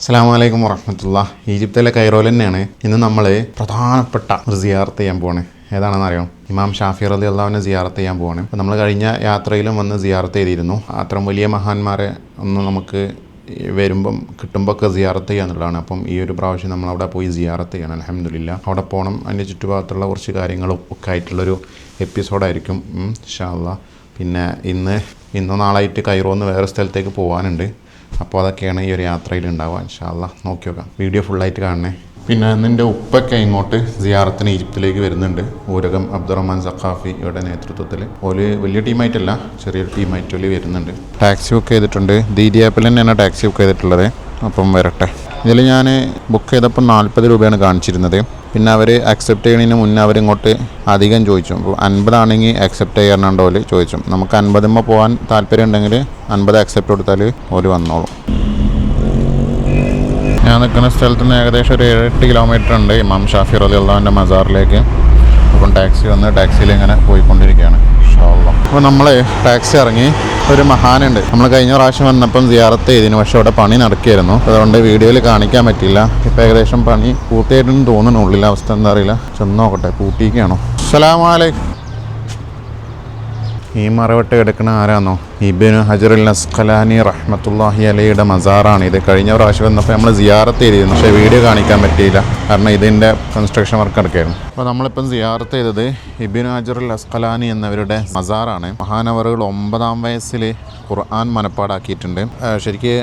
അസ്സാം വലൈക്കും വറഹമത്തുള്ള. ഈജിപ്തിലെ കൈറോൽ തന്നെയാണ് ഇന്ന് നമ്മൾ പ്രധാനപ്പെട്ട ഒരു സിയാർത്ത് ചെയ്യാൻ പോവാണ്. ഏതാണെന്ന് അറിയാം ഇമാം ഷാഫി റലി അള്ളാഹുവിനെ സിയാർത്ത് ചെയ്യാൻ പോവാണ്. അപ്പോൾ നമ്മൾ കഴിഞ്ഞ യാത്രയിലും വന്ന് സിയാർത്ത് ചെയ്തിരുന്നു. അത്രയും വലിയ മഹാന്മാരെ ഒന്നും നമുക്ക് വരുമ്പം കിട്ടുമ്പോൾ ഒക്കെ സിയാറത്ത് ചെയ്യുക എന്നുള്ളതാണ് അപ്പം ഈ ഒരു പ്രാവശ്യം നമ്മൾ അവിടെ പോയി സിയാറത്ത് ചെയ്യണം. അലഹമില്ല അവിടെ പോകണം അതിന്റെ ചുറ്റുഭാഗത്തുള്ള കുറച്ച് കാര്യങ്ങളും ഒക്കെ ആയിട്ടുള്ളൊരു എപ്പിസോഡായിരിക്കും. ഷാള്ള പിന്നെ ഇന്ന് ഇന്നോ നാളായിട്ട് കൈറോന്ന് വേറെ സ്ഥലത്തേക്ക് പോകാനുണ്ട് അപ്പോൾ അതൊക്കെയാണ് ഈ ഒരു യാത്രയിൽ ഉണ്ടാവുക ഇൻഷാല്ല നോക്കി നോക്കാം. വീഡിയോ ഫുള്ളായിട്ട് കാണണേ. പിന്നെ നിന്റെ ഉപ്പൊക്കെ ഇങ്ങോട്ട് സിയാറത്തിന് ഈജിപ്തിലേക്ക് വരുന്നുണ്ട്. ഊരകം അബ്ദുറഹ്മാൻ സഖാഫിയുടെ നേതൃത്വത്തിൽ. ഓൽ വലിയ ടീമായിട്ടല്ല ചെറിയൊരു ടീമായിട്ട് ഓൽ വരുന്നുണ്ട്. ടാക്സി ബുക്ക് ചെയ്തിട്ടുണ്ട്. ദീദി ആപ്പിൽ തന്നെയാണ് ടാക്സി ബുക്ക് ചെയ്തിട്ടുള്ളത്. അപ്പം വരട്ടെ. ഇതിൽ ഞാൻ ബുക്ക് ചെയ്തപ്പോൾ നാൽപ്പത് രൂപയാണ് കാണിച്ചിരുന്നത്. പിന്നെ അവർ അക്സെപ്റ്റ് ചെയ്യണതിന് മുന്നേ അവരിങ്ങോട്ട് അധികം ചോദിച്ചു. അപ്പോൾ അൻപതാണെങ്കിൽ അക്സെപ്റ്റ് ചെയ്യാറുണ്ടോ ഓൽ ചോദിച്ചു നമുക്ക് അൻപതുമ്പോൾ പോകാൻ താല്പര്യം ഉണ്ടെങ്കിൽ അൻപത് അക്സെപ്റ്റ് കൊടുത്താൽ ഓൽ വന്നോളും. ഞാൻ നിൽക്കുന്ന സ്ഥലത്ത് നിന്ന് ഏകദേശം ഒരു എട്ട് കിലോമീറ്റർ ഉണ്ട് ഇമാം ഷാഫി റലി മസാറിലേക്ക്. അപ്പം ടാക്സി വന്ന് ടാക്സിയിൽ ഇങ്ങനെ പോയിക്കൊണ്ടിരിക്കുകയാണ് അപ്പോൾ നമ്മൾ ടാക്സി ഇറങ്ങി ഒരു മഹാനുണ്ട്. നമ്മൾ കഴിഞ്ഞ പ്രാവശ്യം വന്നപ്പം സിയാറത്ത് ചെയ്തിന് പക്ഷെ അവിടെ പണി നടക്കുകയായിരുന്നു. അതുകൊണ്ട് വീഡിയോയിൽ കാണിക്കാൻ പറ്റില്ല ഇപ്പം ഏകദേശം പണി പൂർത്തിയായിട്ടൊന്നും തോന്നുന്നു ഉള്ളിലെ അവസ്ഥ എന്താ അറിയില്ല. ചെന്ന് നോക്കട്ടെ പൂട്ടിയിരിക്കുകയാണോ? അസ്സലാമലൈക്കും ഈ മറവട്ട് കിടക്കുന്ന ആരാന്നോ? ഇബിന് ഹജറുൽ അസ്ഖലാനി റഹ്മത്തുല്ലാഹി അലയുടെ മസാറാണ് ഇത്. കഴിഞ്ഞ പ്രാവശ്യം വന്നപ്പോൾ നമ്മൾ സിയാറത്ത് ചെയ്തിരുന്നു. പക്ഷേ വീഡിയോ കാണിക്കാൻ പറ്റിയില്ല. കാരണം ഇതിന്റെ കൺസ്ട്രക്ഷൻ വർക്ക് നടക്കായിരുന്നു അപ്പോൾ നമ്മളിപ്പം സിയാറത്ത് ചെയ്തത് ഇബിൻ ഹജറുൽ അസ്ഖലാനി എന്നവരുടെ മസാറാണ്. മഹാനവറുകൾ ഒമ്പതാം വയസ്സിൽ ഖുർആൻ മനപ്പാടാക്കിയിട്ടുണ്ട്. ശരിക്ക്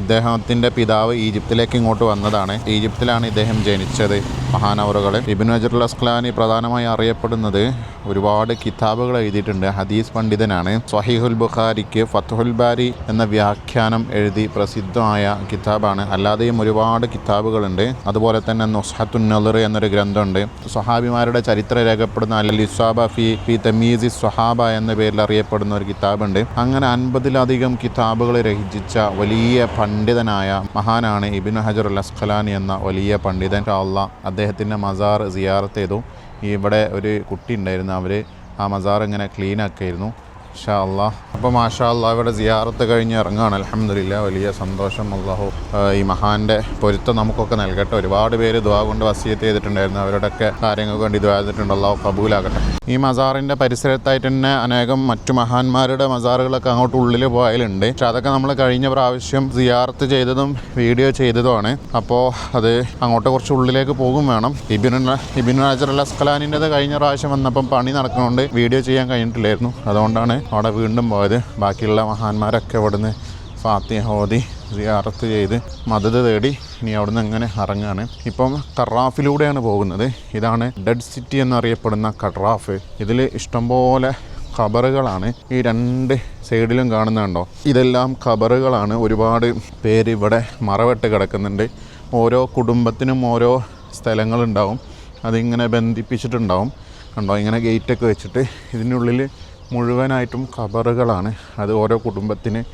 ഇദ്ദേഹത്തിന്റെ പിതാവ് ഈജിപ്തിലേക്ക് ഇങ്ങോട്ട് വന്നതാണ്. ഈജിപ്തിലാണ് ഇദ്ദേഹം ജനിച്ചത് മഹാനവറുകൾ. ഇബിൻ ഹജറുൽ അസ്ഖലാനി പ്രധാനമായി അറിയപ്പെടുന്നത് ഒരുപാട് കിതാബുകൾ എഴുതിയിട്ടുണ്ട് ഹദീസ് പണ്ഡിതനാണ്. സ്വഹീഹുൽ ബുഖാരിക്ക് ഫത്തുഹുൽ ബാരി എന്ന വ്യാഖ്യാനം എഴുതി പ്രസിദ്ധമായ കിതാബാണ്. അല്ലാതെയും ഒരുപാട് കിതാബുകളുണ്ട്. അതുപോലെ തന്നെ നുസ്ഹത്തുൻ നദർ എന്നൊരു ഗ്രന്ഥമുണ്ട്. സ്വഹാബിമാരുടെ ചരിത്രം രേഖപ്പെടുന്ന അൽ ലിസ്വാബ ഫി ഫി തമീസി സ്വഹാബ എന്ന പേരിൽ അറിയപ്പെടുന്ന ഒരു കിതാബുണ്ട്. അങ്ങനെ അൻപതിലധികം കിതാബുകൾ രചിച്ച വലിയ പണ്ഡിതനായ മഹാനാണ് ഇബിൻ ഹജർ അസ്ഖലാനി എന്ന വലിയ പണ്ഡിതൻ. അള്ളാഹ് അദ്ദേഹത്തിന്റെ മസാർ സിയാറത്ത് ചെയ്തു. ഇവിടെ ഒരു കുട്ടി ഉണ്ടായിരുന്നു. അവർ ആ മസാർ ഇങ്ങനെ ക്ലീൻ ആക്കിയിരുന്നു. ഷാ അള്ളാഹ് അപ്പോൾ മാഷാ ഇവിടെ സിയാറത്ത് കഴിഞ്ഞ് ഇറങ്ങുകയാണ് അലഹമില്ല വലിയ സന്തോഷം. അള്ളാഹു ഈ മഹാന്റെ പൊരുത്തം നമുക്കൊക്കെ നൽകട്ടെ. ഒരുപാട് പേര് ദ്വാ കൊണ്ട് വസീയത്ത് ചെയ്തിട്ടുണ്ടായിരുന്നു. അവരുടെയൊക്കെ കാര്യങ്ങൾക്ക് വേണ്ടി ദ്വാ ചെയ്തിട്ടുണ്ട് അള്ളാഹു കബൂലാകട്ടെ. ഈ മസാറിന്റെ പരിസരത്തായിട്ട് തന്നെ അനേകം മറ്റു മഹാന്മാരുടെ മസാറുകളൊക്കെ അങ്ങോട്ട് ഉള്ളിൽ പോയാലുണ്ട്. പക്ഷെ അതൊക്കെ നമ്മൾ കഴിഞ്ഞ പ്രാവശ്യം സിയാറത്ത് ചെയ്തതും വീഡിയോ ചെയ്തതുമാണ്. അപ്പോൾ അത് അങ്ങോട്ട് കുറച്ച് ഉള്ളിലേക്ക് പോകും വേണം. ഇബിൻ ഇബിൻ റാജർ അൽ അസ്കലാനിന്റെത് കഴിഞ്ഞ പ്രാവശ്യം വന്നപ്പം പണി നടക്കുന്നതുകൊണ്ട് വീഡിയോ ചെയ്യാൻ കഴിഞ്ഞിട്ടില്ലായിരുന്നു. അതുകൊണ്ടാണ് അവിടെ വീണ്ടും പോയത്. ബാക്കിയുള്ള മഹാന്മാരൊക്കെ അവിടുന്ന് ഫാത്തിഹ ഓതി സിയാറത്ത് ചെയ്ത് മദത് തേടി ഇനി അവിടുന്ന് അങ്ങനെ ഇറങ്ങുകയാണ് ഇപ്പം കറാഫിലൂടെയാണ് പോകുന്നത്. ഇതാണ് ഡെഡ് സിറ്റി എന്നറിയപ്പെടുന്ന കട്രാഫ് ഇതിൽ ഇഷ്ടംപോലെ ഖബറുകളാണ്. ഈ രണ്ട് സൈഡിലും കാണുന്നുണ്ടോ? ഇതെല്ലാം ഖബറുകളാണ്. ഒരുപാട് പേര് ഇവിടെ മറവെട്ട് കിടക്കുന്നുണ്ട്. ഓരോ കുടുംബത്തിനും ഓരോ സ്ഥലങ്ങളുണ്ടാവും. അതിങ്ങനെ ബന്ധിപ്പിച്ചിട്ടുണ്ടാവും. കണ്ടോ? ഇങ്ങനെ ഗേറ്റൊക്കെ വെച്ചിട്ട് ഇതിനുള്ളിൽ മുഴുവനായിട്ടും ഖബറുകളാണ്. അത് ഓരോ കുടുംബത്തിന്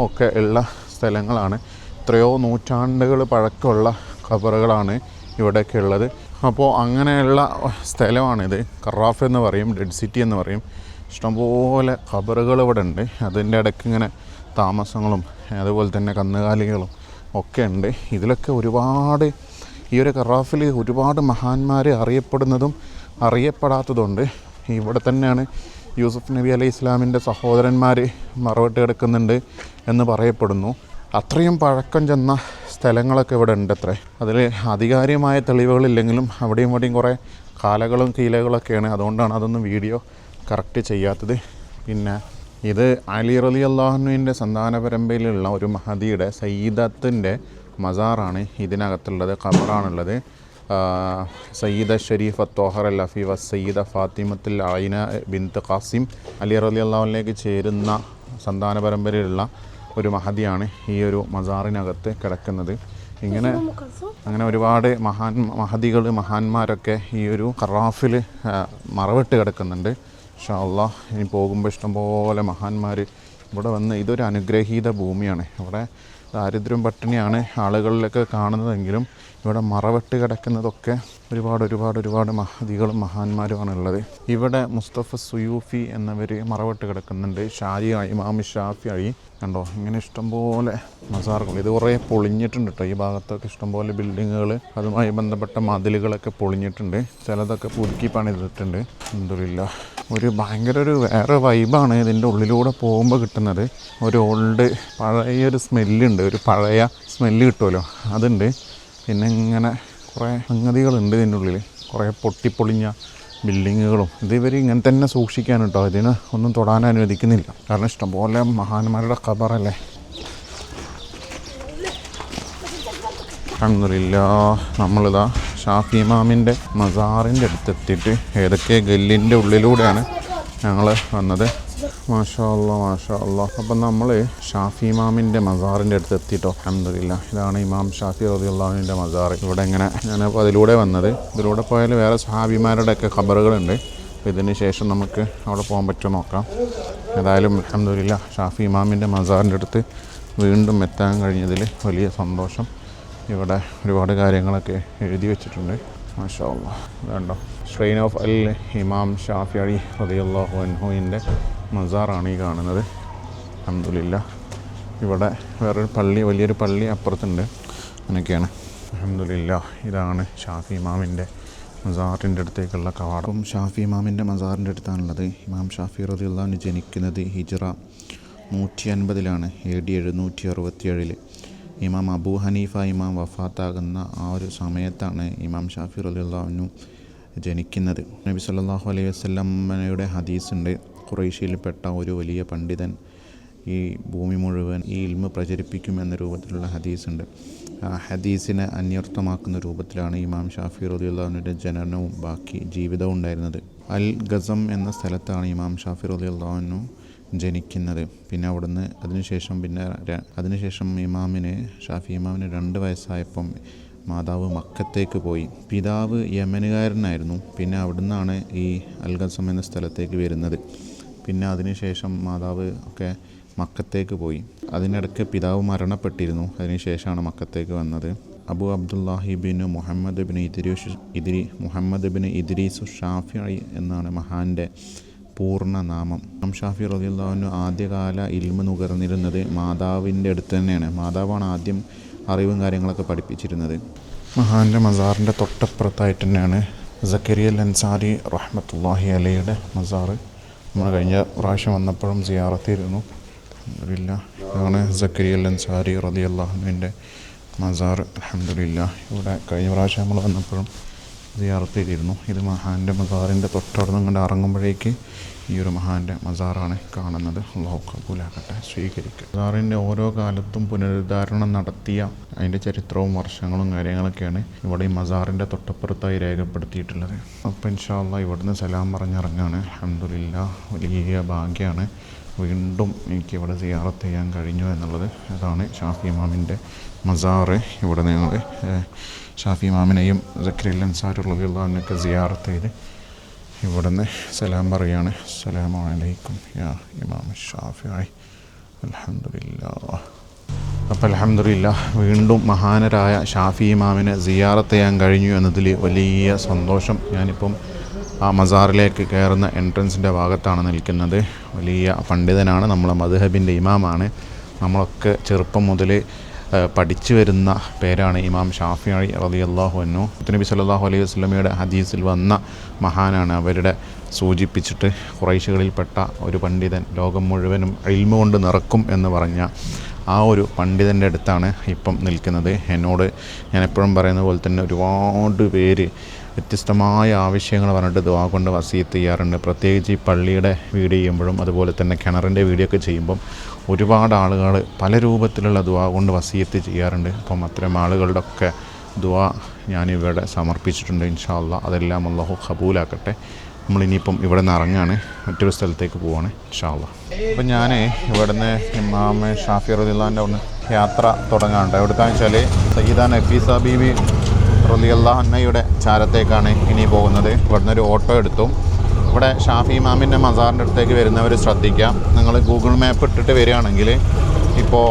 ഒക്കെ ഉള്ള സ്ഥലങ്ങളാണ്. എത്രയോ നൂറ്റാണ്ടുകൾ പഴക്കമുള്ള ഖബറുകളാണ് ഇവിടെയൊക്കെ ഉള്ളത്. അപ്പോൾ അങ്ങനെയുള്ള സ്ഥലമാണിത്. കറാഫ് എന്ന് പറയും ഡെഡ് സിറ്റി എന്ന് പറയും. ഇഷ്ടംപോലെ ഖബറുകൾ ഇവിടെ ഉണ്ട്. അതിന്റെ ഇടയ്ക്ക് ഇങ്ങനെ താമസങ്ങളും അതുപോലെ തന്നെ കന്നുകാലികളും ഒക്കെ ഉണ്ട്. ഇതിലൊക്കെ ഒരുപാട് ഈ ഒരു കറാഫിൽ ഒരുപാട് മഹാന്മാർ അറിയപ്പെടുന്നതും അറിയപ്പെടാത്തതുണ്ട് ഇവിടെ തന്നെയാണ് യൂസുഫ് നബി അലൈഹി ഇസ്ലാമിന്റെ സഹോദരന്മാർ മറവിട്ട് കിടക്കുന്നുണ്ട് എന്ന് പറയപ്പെടുന്നു. അത്രയും പഴക്കം ചെന്ന സ്ഥലങ്ങളൊക്കെ ഇവിടെ ഉണ്ട് അത്രേ അതിൽ ആധികാരികമായ തെളിവുകളില്ലെങ്കിലും അവിടെയും ഇവിടെയും കുറേ കാലകളും കീലകളൊക്കെയാണ്. അതുകൊണ്ടാണ് അതൊന്നും വീഡിയോ കറക്റ്റ് ചെയ്യാത്തത്. പിന്നെ ഇത് അലി റലി അള്ളാഹുവിന്റെ സന്താന പരമ്പരയിലുള്ള ഒരു മഹദിയുടെ സയ്യിദത്തിന്റെ മസാറാണ് ഇതിനകത്തുള്ളത് ഖബറാണുള്ളത്. സയ്യിദ ഷരീഫ് തോഹർ അൽ അഫീവ സയ്യിദ ഫാത്തിമത്തുൽ ആയിന ബിന്ത് ഖാസിം അലി റലി അള്ളാഹുലേക്ക് ചേരുന്ന സന്താന പരമ്പരയിലുള്ള ഒരു മഹതിയാണ് ഈ ഒരു മസാറിനകത്ത് കിടക്കുന്നത്. ഇങ്ങനെ അങ്ങനെ ഒരുപാട് മഹാൻ മഹതികൾ മഹാന്മാരൊക്കെ ഈ ഒരു ഖറാഫിൽ മറവിട്ട് കിടക്കുന്നുണ്ട്. പക്ഷേ അള്ളാഹ് ഇനി പോകുമ്പോൾ ഇഷ്ടംപോലെ മഹാന്മാർ ഇവിടെ വന്ന് ഇതൊരു അനുഗ്രഹീത ഭൂമിയാണ്. ഇവിടെ ദാരിദ്ര്യം പട്ടിണിയാണ് ആളുകളിലൊക്കെ കാണുന്നതെങ്കിലും ഇവിടെ മറവെട്ട് കിടക്കുന്നതൊക്കെ ഒരുപാട് ഒരുപാട് ഒരുപാട് മഹതികളും മഹാന്മാരുമാണ് ഉള്ളത് ഇവിടെ മുസ്തഫ സുയൂഫി എന്നവർ മറവെട്ട് കിടക്കുന്നുണ്ട്. ഷാരി ഇമാം ഷാഫി അഴി കണ്ടോ? ഇങ്ങനെ ഇഷ്ടംപോലെ മസാറുകൾ. ഇത് കുറേ പൊളിഞ്ഞിട്ടുണ്ട് കേട്ടോ ഈ ഭാഗത്തൊക്കെ ഇഷ്ടംപോലെ ബിൽഡിങ്ങുകൾ അതുമായി ബന്ധപ്പെട്ട മതിലുകളൊക്കെ പൊളിഞ്ഞിട്ടുണ്ട്. ചിലതൊക്കെ പുതുക്കി പണിതിട്ടുണ്ട്. എന്തില്ല ഒരു ഭയങ്കര ഒരു വേറെ വൈബാണ് ഇതിന്റെ ഉള്ളിലൂടെ പോകുമ്പോൾ കിട്ടുന്നത്. ഒരു ഓൾഡ് പഴയ ഒരു സ്മെല്ലുണ്ട് ഒരു പഴയ സ്മെല്ല് കിട്ടുമല്ലോ അതുണ്ട്. പിന്നെ ഇങ്ങനെ കുറേ സംഗതികളുണ്ട് ഇതിന്റെ ഉള്ളിൽ കുറേ പൊട്ടിപ്പൊളിഞ്ഞ ബിൽഡിങ്ങുകളും. ഇത് ഇവർ ഇങ്ങനെ തന്നെ സൂക്ഷിക്കാൻ കേട്ടോ ഇതിന് ഒന്നും തൊടാൻ അനുവദിക്കുന്നില്ല. കാരണം ഇഷ്ടംപോലെ മഹാന്മാരുടെ ഖബറല്ലേ? കണ്ണൂരില്ല നമ്മളിതാ ഷാഫി ഇമാമിന്റെ മസാറിന്റെ അടുത്തെത്തിയിട്ട് ഏതൊക്കെ ഗല്ലിന്റെ ഉള്ളിലൂടെയാണ് ഞങ്ങൾ വന്നത്. മാഷാ അല്ലാ മാഷാ അപ്പം നമ്മൾ ഷാഫി ഇമാമിന്റെ മസാറിന്റെ അടുത്ത് എത്തിയിട്ടോ അഹമ്മദില്ല ഇതാണ് ഇമാം ഷാഫി റബിയുള്ളാഹിന്റെ മസാർ. ഇവിടെ ഇങ്ങനെ ഞാനപ്പോൾ അതിലൂടെ വന്നത്. ഇതിലൂടെ പോയാൽ വേറെ സഹാബിമാരുടെയൊക്കെ ഖബറുകളുണ്ട്. അപ്പോൾ ഇതിന് ശേഷം നമുക്ക് അവിടെ പോകാൻ പറ്റുമോ നോക്കാം. ഏതായാലും അഹമ്മദില്ല ഷാഫി ഇമാമിന്റെ മസാറിന്റെ അടുത്ത് വീണ്ടും എത്താൻ കഴിഞ്ഞതിൽ വലിയ സന്തോഷം. ഇവിടെ ഒരുപാട് കാര്യങ്ങളൊക്കെ എഴുതി വെച്ചിട്ടുണ്ട്. മാഷാ അല്ലാ ഇതുണ്ടോ. ഷ്രെയിൻ ഓഫ് അൽ ഇമാം ഷാഫി അലി റതിയല്ലാഹു അൻഹുവിന്റെ മസാറാണ് ഈ കാണുന്നത്. അഹമ്മദില്ല ഇവിടെ വേറൊരു പള്ളി വലിയൊരു പള്ളി അപ്പുറത്തുണ്ട്. അങ്ങനെയൊക്കെയാണ്. അഹമ്മദില്ല ഇതാണ് ഷാഫി ഇമാമിന്റെ മസാറിന്റെ അടുത്തേക്കുള്ള കവാടം. ഷാഫി ഇമാമിന്റെ മസാറിന്റെ അടുത്താണുള്ളത്. ഇമാം ഷാഫി റദിയുള്ളാണ് ജനിക്കുന്നത് ഹിജ്റ നൂറ്റി അൻപതിലാണ് എ ഡി എഴുന്നൂറ്റി അറുപത്തിയേഴിൽ ഇമാം അബൂ ഹനീഫ ഇമാം വഫാത്താകുന്ന ആ ഒരു സമയത്താണ് ഇമാം ഷാഫി റലിയുള്ളവനു ജനിക്കുന്നത്. നബി സല്ലാഹു അലൈഹി വസല്ലമയുടെ ഹദീസുണ്ട്. ഖുറൈശിയിൽപ്പെട്ട ഒരു വലിയ പണ്ഡിതൻ ഈ ഭൂമി മുഴുവൻ ഈ ഇൽമ പ്രചരിപ്പിക്കും എന്ന രൂപത്തിലുള്ള ഹദീസുണ്ട്. ആ ഹദീസിനെ അന്വർത്ഥമാക്കുന്ന രൂപത്തിലാണ് ഇമാം ഷാഫി റലിയുള്ളവനുടെ ജനനവും ബാക്കി ജീവിതവും ഉണ്ടായിരുന്നത്. അൽ ഗസം എന്ന സ്ഥലത്താണ് ഇമാം ഷാഫി റലിയുള്ളവനു ജനിക്കുന്നത്. പിന്നെ അവിടുന്ന് അതിനുശേഷം പിന്നെ അതിനുശേഷം ഇമാമിന് ഷാഫി ഇമാമിന് രണ്ട് വയസ്സായപ്പം മാതാവ് മക്കത്തേക്ക് പോയി. പിതാവ് യമനുകാരനായിരുന്നു. പിന്നെ അവിടുന്നാണ് ഈ അൽഗസം എന്ന സ്ഥലത്തേക്ക് വരുന്നത്. പിന്നെ അതിനുശേഷം മാതാവ് ഒക്കെ മക്കത്തേക്ക് പോയി. അതിനിടയ്ക്ക് പിതാവ് മരണപ്പെട്ടിരുന്നു. അതിനുശേഷമാണ് മക്കത്തേക്ക് വന്നത്. Abu Abdullahi bin Muhammad bin Idris ഇദ്രി Muhammad bin Idris Shafi എന്നാണ് മഹാന്റെ പൂർണ നാമം. ഇമാം ഷാഫി റദിയുള്ളവന് ആദ്യകാല ഇൽമ നുകർന്നിരുന്നത് മാതാവിന്റെ അടുത്ത് തന്നെയാണ്. മാതാവാണ് ആദ്യം അറിവും കാര്യങ്ങളൊക്കെ പഠിപ്പിച്ചിരുന്നത്. മഹാന്റെ മസാറിന്റെ തൊട്ടപ്പുറത്തായിട്ട് തന്നെയാണ് സക്കരിയൽ അൻസാരി റഹ്മത്തുല്ലാഹി അലയുടെ മസാറ്. നമ്മൾ കഴിഞ്ഞ പ്രാവശ്യം വന്നപ്പോഴും സിയാറത്തിയിരുന്നു. അലഹമില്ല ഇതാണ് സക്കരിയ അൻസാരി റതി അള്ളാഹുവിന്റെ മസാർ. അലഹമില്ല ഇവിടെ കഴിഞ്ഞ പ്രാവശ്യം നമ്മൾ വന്നപ്പോഴും സിയാറത്ത് ചെയ്തിരുന്നു. ഇത് മഹാന്റെ മസാറിന്റെ തൊട്ടടുത്ത് കണ്ട് ഇറങ്ങുമ്പോഴേക്ക് ഈ ഒരു മഹാന്റെ മസാറാണ് കാണുന്നത്. അള്ളാഹു കബൂലാക്കട്ടെ സ്വീകരിക്കുക മസാറിന്റെ ഓരോ കാലത്തും പുനരുദ്ധാരണം നടത്തിയ അതിന്റെ ചരിത്രവും വർഷങ്ങളും കാര്യങ്ങളൊക്കെയാണ് ഇവിടെ ഈ മസാറിന്റെ തൊട്ടപ്പുറത്തായി രേഖപ്പെടുത്തിയിട്ടുള്ളത്. അപ്പം ഇൻഷാല്ല ഇവിടുന്ന് സലാം പറഞ്ഞിറങ്ങാണ്. അഹമ്മദില്ല വലിയ ഭാഗ്യമാണ് വീണ്ടും എനിക്ക് ഇവിടെ സിയാറത്ത് ചെയ്യാൻ കഴിഞ്ഞു എന്നുള്ളത്. അതാണ് ഷാഫി ഇമാമിന്റെ മസാറ്. ഇവിടെ നിങ്ങൾ ഷാഫി ഇമാമിനെയും സക്രിൽ അൻസാറുള്ളവന്നൊക്കെ സിയാറത്ത് ചെയ്ത് ഇവിടുന്ന് സലാം പറയാണ്. അസ്സലാമു അലൈക്കും യാ ഇമാം ഷാഫിയായി അലഹമില്ല അപ്പം അലഹമില്ല വീണ്ടും മഹാനരായ ഷാഫി ഇമാമിനെ സിയാറത്ത് ചെയ്യാൻ കഴിഞ്ഞു എന്നതിൽ വലിയ സന്തോഷം. ഞാനിപ്പം ആ മസാറിലേക്ക് കയറുന്ന എൻട്രൻസിന്റെ ഭാഗത്താണ് നിൽക്കുന്നത്. വലിയ പണ്ഡിതനാണ് നമ്മളെ മധുഹബിന്റെ ഇമാമാണ്. നമ്മളൊക്കെ ചെറുപ്പം മുതൽ പഠിച്ചു വരുന്ന പേരാണ് ഇമാം ഷാഫി അലി അലി അള്ളാഹു നബി സല്ലല്ലാഹു അലൈഹി വസ്ലമയുടെ ഹദീസിൽ വന്ന മഹാനാണ് അവരുടെ സൂചിപ്പിച്ചിട്ട് കുറൈശികളിൽപ്പെട്ട ഒരു പണ്ഡിതൻ ലോകം മുഴുവനും ഇൽമ കൊണ്ട് നിറക്കും എന്ന് പറഞ്ഞ ആ ഒരു പണ്ഡിതന്റെ അടുത്താണ് ഇപ്പം നിൽക്കുന്നത്. എന്നോട് ഞാൻ എപ്പോഴും പറയുന്ന പോലെ തന്നെ ഒരുപാട് പേര് വ്യത്യസ്തമായ ആവശ്യങ്ങൾ പറഞ്ഞിട്ട് ദുവാ കൊണ്ട് വസീത്ത് ചെയ്യാറുണ്ട്. പ്രത്യേകിച്ച് ഈ പള്ളിയുടെ വീഡിയോ ചെയ്യുമ്പോഴും അതുപോലെ തന്നെ കിണറിന്റെ വീഡിയോ ഒക്കെ ചെയ്യുമ്പം ഒരുപാട് ആളുകൾ പല രൂപത്തിലുള്ള ദുവാ കൊണ്ട് വസീത്ത് ചെയ്യാറുണ്ട്. അപ്പം അത്തരം ആളുകളുടെ ഒക്കെ ദുവാ ഞാനിവിടെ സമർപ്പിച്ചിട്ടുണ്ട് ഇൻഷാല്ല അതെല്ലാം അള്ളാഹു ഖബൂലാക്കട്ടെ. നമ്മളിനിയിപ്പം ഇവിടെ നിന്ന് ഇറങ്ങാണ്. മറ്റൊരു സ്ഥലത്തേക്ക് പോവാണ് ഇൻഷാല്ല അപ്പം ഞാൻ ഇവിടുന്ന് ഇമാമ ഷാഫി റദില്ലാന്റെ ഒന്ന് യാത്ര തുടങ്ങാറുണ്ട്. എവിടുക്കാന്ന് വെച്ചാൽ സയ്യിദാൻ നഫീസ ബീബി റലിയല്ലാ അന്നയുടെ ചാരത്തേക്കാണ് ഇനി പോകുന്നത്. ഇവിടുന്ന് ഒരു ഓട്ടോ എടുത്തു. ഇവിടെ ഷാഫി ഇമാമിന്റെ മസാറിന്റെ അടുത്തേക്ക് വരുന്നവർ ശ്രദ്ധിക്കാം. നിങ്ങൾ ഗൂഗിൾ മാപ്പ് ഇട്ടിട്ട് വരികയാണെങ്കിൽ ഇപ്പോൾ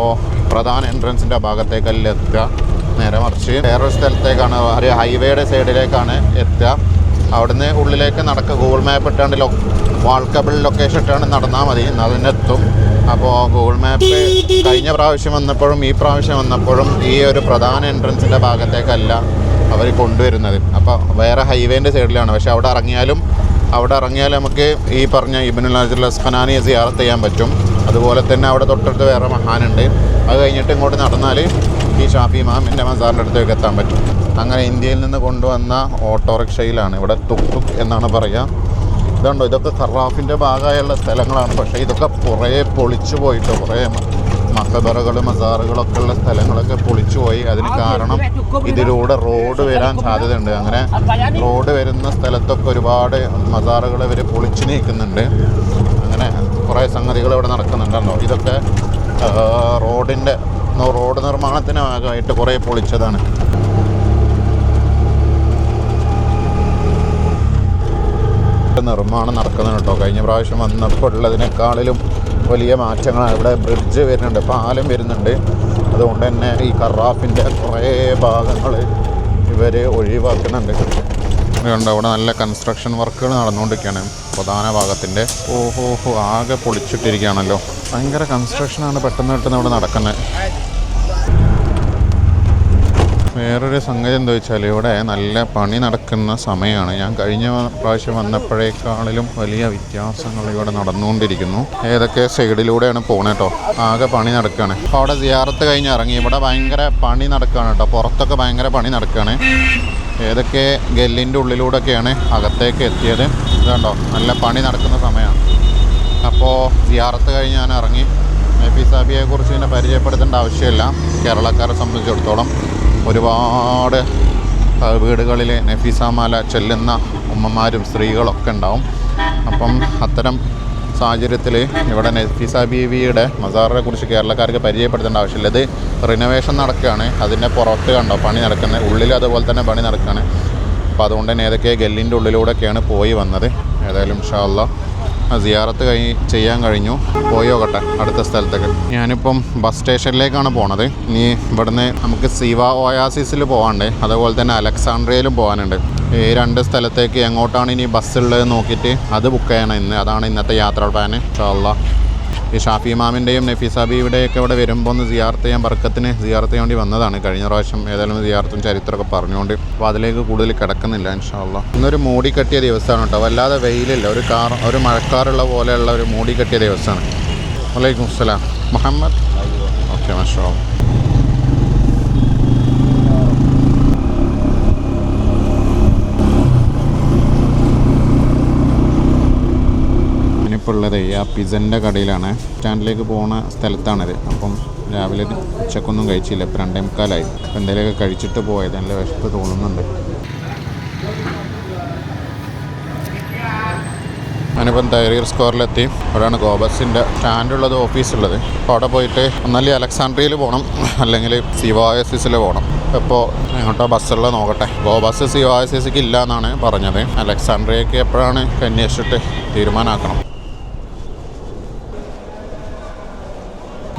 പ്രധാന എൻട്രൻസിന്റെ ഭാഗത്തേക്കല്ല എത്തുക. നേരെ മറിച്ച് വേറൊരു സ്ഥലത്തേക്കാണ് ഒരു ഹൈവേയുടെ സൈഡിലേക്കാണ് എത്തുക. അവിടുന്ന് ഉള്ളിലേക്ക് നടക്കുക. ഗൂഗിൾ മാപ്പ് ഇട്ടാണ്ട് ലൊ വാൾക്കബിൾ ലൊക്കേഷൻ ഇട്ടാണ് നടന്നാൽ മതി. എന്നാൽ എത്തും. അപ്പോൾ ഗൂഗിൾ മാപ്പ് കഴിഞ്ഞ പ്രാവശ്യം വന്നപ്പോഴും ഈ പ്രാവശ്യം വന്നപ്പോഴും ഈ ഒരു പ്രധാന എൻട്രൻസിന്റെ ഭാഗത്തേക്കല്ല. അവർ കൊണ്ടുവരുന്നത്. അപ്പോൾ വേറെ ഹൈവേന്റെ സൈഡിലാണ്. പക്ഷെ അവിടെ ഇറങ്ങിയാലും അവിടെ ഇറങ്ങിയാൽ നമുക്ക് ഈ പറഞ്ഞ ഇബിനുൽ അജുൽ അസ്ഖനാനിയെ സിയാറത്ത് ചെയ്യാൻ പറ്റും. അതുപോലെ തന്നെ അവിടെ തൊട്ടടുത്ത് വേറെ മഹാനുണ്ട്. അത് കഴിഞ്ഞിട്ട് ഇങ്ങോട്ട് നടന്നാൽ ഈ ഷാഫി ഇമാമിന്റെ മസാറിന്റെ അടുത്തേക്ക് എത്താൻ പറ്റും. അങ്ങനെ ഇന്ത്യയിൽ നിന്ന് കൊണ്ടുവന്ന ഓട്ടോറിക്ഷയിലാണ്. ഇവിടെ തുക് തുക് എന്നാണ് പറയുക. ഇതുണ്ടോ? ഇതൊക്കെ ഖറാഫിന്റെ ഭാഗമായുള്ള സ്ഥലങ്ങളാണ്. പക്ഷേ ഇതൊക്കെ കുറേ പൊളിച്ചു പോയിട്ട് കുറേ മക്കബറകൾ മസാറുകളൊക്കെ ഉള്ള സ്ഥലങ്ങളൊക്കെ പൊളിച്ചു പോയി അതിന് കാരണം ഇതിലൂടെ റോഡ് വരാൻ സാധ്യതയുണ്ട്. അങ്ങനെ റോഡ് വരുന്ന സ്ഥലത്തൊക്കെ ഒരുപാട് മസാറുകൾ ഇവർ പൊളിച്ചു നീക്കുന്നുണ്ട്. അങ്ങനെ കുറേ സംഗതികൾ ഇവിടെ നടക്കുന്നുണ്ടല്ലോ. ഇതൊക്കെ റോഡിന്റെ റോഡ് നിർമ്മാണത്തിന് ഭാഗമായിട്ട് കുറേ പൊളിച്ചതാണ്. നിർമ്മാണം നടക്കുന്നുണ്ട് കേട്ടോ. കഴിഞ്ഞ പ്രാവശ്യം വന്നപ്പോൾ ഉള്ളതിനേക്കാളിലും വലിയ മാറ്റങ്ങളാണ്. ഇവിടെ ബ്രിഡ്ജ് വരുന്നുണ്ട് പാലം വരുന്നുണ്ട്. അതുകൊണ്ട് തന്നെ ഈ കറാഫിന്റെ കുറേ ഭാഗങ്ങൾ ഇവർ ഒഴിവാക്കുന്നുണ്ട്. അതുകൊണ്ട് അവിടെ നല്ല കൺസ്ട്രക്ഷൻ വർക്കുകൾ നടന്നുകൊണ്ടിരിക്കുകയാണ്. പ്രധാന ഭാഗത്തിന്റെ ഓഹോ ആകെ പൊളിച്ചിട്ടിരിക്കുകയാണല്ലോ. ഭയങ്കര കൺസ്ട്രക്ഷനാണ് പെട്ടെന്ന് പെട്ടെന്ന് ഇവിടെ നടക്കുന്നത്. വേറൊരു സംഗതി എന്താ വെച്ചാൽ ഇവിടെ നല്ല പണി നടക്കുന്ന സമയമാണ് ഞാൻ കഴിഞ്ഞ പ്രാവശ്യം വന്നപ്പോഴേക്കാളിലും വലിയ വ്യത്യാസങ്ങൾ ഇവിടെ നടന്നുകൊണ്ടിരിക്കുന്നു. ഏതൊക്കെ സൈഡിലൂടെയാണ് പോണേ കേട്ടോ ആകെ പണി നടക്കുകയാണ് അപ്പോൾ അവിടെ സിയാറത്ത് കഴിഞ്ഞ് ഇറങ്ങി. ഇവിടെ ഭയങ്കര പണി നടക്കുകയാണ് കേട്ടോ പുറത്തൊക്കെ ഭയങ്കര പണി നടക്കുകയാണ് ഏതൊക്കെ ഗല്ലിന്റെ ഉള്ളിലൂടെയൊക്കെയാണ് അകത്തേക്ക് എത്തിയത്. ഇതുണ്ടോ നല്ല പണി നടക്കുന്ന സമയമാണ് അപ്പോൾ സിയാറത്ത് കഴിഞ്ഞ് ഞാൻ ഇറങ്ങി. എ പി സാബിയെക്കുറിച്ച് ഇതിനെ പരിചയപ്പെടുത്തേണ്ട ആവശ്യമില്ല. കേരളക്കാരെ സംബന്ധിച്ചിടത്തോളം. ഒരുപാട് വീടുകളിൽ നഫീസാമാല ചെല്ലുന്ന ഉമ്മമാരും സ്ത്രീകളൊക്കെ ഉണ്ടാവും. അപ്പം അത്തരം സാഹചര്യത്തിൽ ഇവിടെ നഫീസ ബീവിയുടെ മസാറിനെ കുറിച്ച് കേരളക്കാർക്ക് പരിചയപ്പെടുത്തേണ്ട ആവശ്യമില്ല. ഇത് റിനോവേഷൻ നടക്കുകയാണ്. അതിന്റെ പുറത്ത് കണ്ടോ പണി നടക്കുന്നത് ഉള്ളിൽ അതുപോലെ തന്നെ പണി നടക്കുകയാണ്. അപ്പോൾ അതുകൊണ്ട് തന്നെ ഏതൊക്കെ ഗല്ലിന്റെ ഉള്ളിലൂടെയൊക്കെയാണ് പോയി വന്നത്. ഏതായാലും ഷാല്ല സിയാറത്ത് കഴി ചെയ്യാൻ കഴിഞ്ഞു. പോയി നോക്കട്ടെ അടുത്ത സ്ഥലത്തേക്ക്. ഞാനിപ്പം ബസ് സ്റ്റേഷനിലേക്കാണ് പോണത്. ഇനി ഇവിടുന്ന് നമുക്ക് സിവ ഒയാസിസിൽ പോകാണ്ട് അതുപോലെ തന്നെ അലക്സാണ്ട്രിയയിലും പോകാനുണ്ട് ഈ രണ്ട് സ്ഥലത്തേക്ക് എങ്ങോട്ടാണ് ഇനി ബസ് ഉള്ളത് നോക്കിയിട്ട് അത് ബുക്ക് ചെയ്യണം ഇന്ന്. അതാണ് ഇന്നത്തെ യാത്രാ പ്ലാന് ഷാല്ല ഈ ഷാഫി ഇമാമിന്റെയും നഫീസ് ഹബീബിയുടെയൊക്കെ ഇവിടെ വരുമ്പോൾ ഒന്ന് സിയാർത്ത് ചെയ്യാൻ ബർക്കത്തിന് സിയാർത്ത് വേണ്ടി വന്നതാണ്. കഴിഞ്ഞ പ്രാവശ്യം ഏതായാലും സിയാർത്തും ചരിത്രമൊക്കെ പറഞ്ഞുകൊണ്ട്. അപ്പോൾ അതിലേക്ക് കൂടുതൽ കിടക്കുന്നില്ല ഇൻഷാല്ല ഇന്നൊരു മൂടി കെട്ടിയ ദിവസമാണ് കേട്ടോ. വല്ലാതെ വെയിലില്ല. ഒരു കാർ ഒരു മഴക്കാറുള്ള പോലെയുള്ള ഒരു മൂടി കെട്ടിയ ദിവസമാണ് വലൈക്കും അസ്സലാം. മുഹമ്മദ്? ഓക്കെ മഷാ ഇനിയിപ്പോൾ ഉള്ളത്. ആ പിസന്റെ കടയിലാണ്. സ്റ്റാൻഡിലേക്ക് പോകുന്ന സ്ഥലത്താണിത്. അപ്പം രാവിലെ ഉച്ചക്കൊന്നും കഴിച്ചില്ല. ഇപ്പം രണ്ടേ മുക്കാലായി. അപ്പം എന്തെങ്കിലുമൊക്കെ കഴിച്ചിട്ട് പോയത്. നല്ല വിശപ്പ് തോന്നുന്നുണ്ട്. ഞാനിപ്പം തൈറീർ സ്ക്വയറിലെത്തി. അവിടെയാണ് ഗോബസിന്റെ സ്റ്റാൻഡുള്ളത് ഓഫീസുള്ളത്. അപ്പോൾ അവിടെ പോയിട്ട് ഒന്നല്ലെങ്കിൽ അലക്സാണ്ട്രിയയിൽ പോകണം. അല്ലെങ്കിൽ സിവായസിസിൽ പോകണം. ഇപ്പോൾ എങ്ങോട്ടോ ബസ്സുള്ള നോക്കട്ടെ. ഗോബസ് സിവായസിസിക്ക് ഇല്ല എന്നാണ് പറഞ്ഞത്. അലക്സാണ്ട്രിയക്ക് എപ്പോഴാണ് അന്വേഷിച്ചിട്ട് തീരുമാനമാക്കണം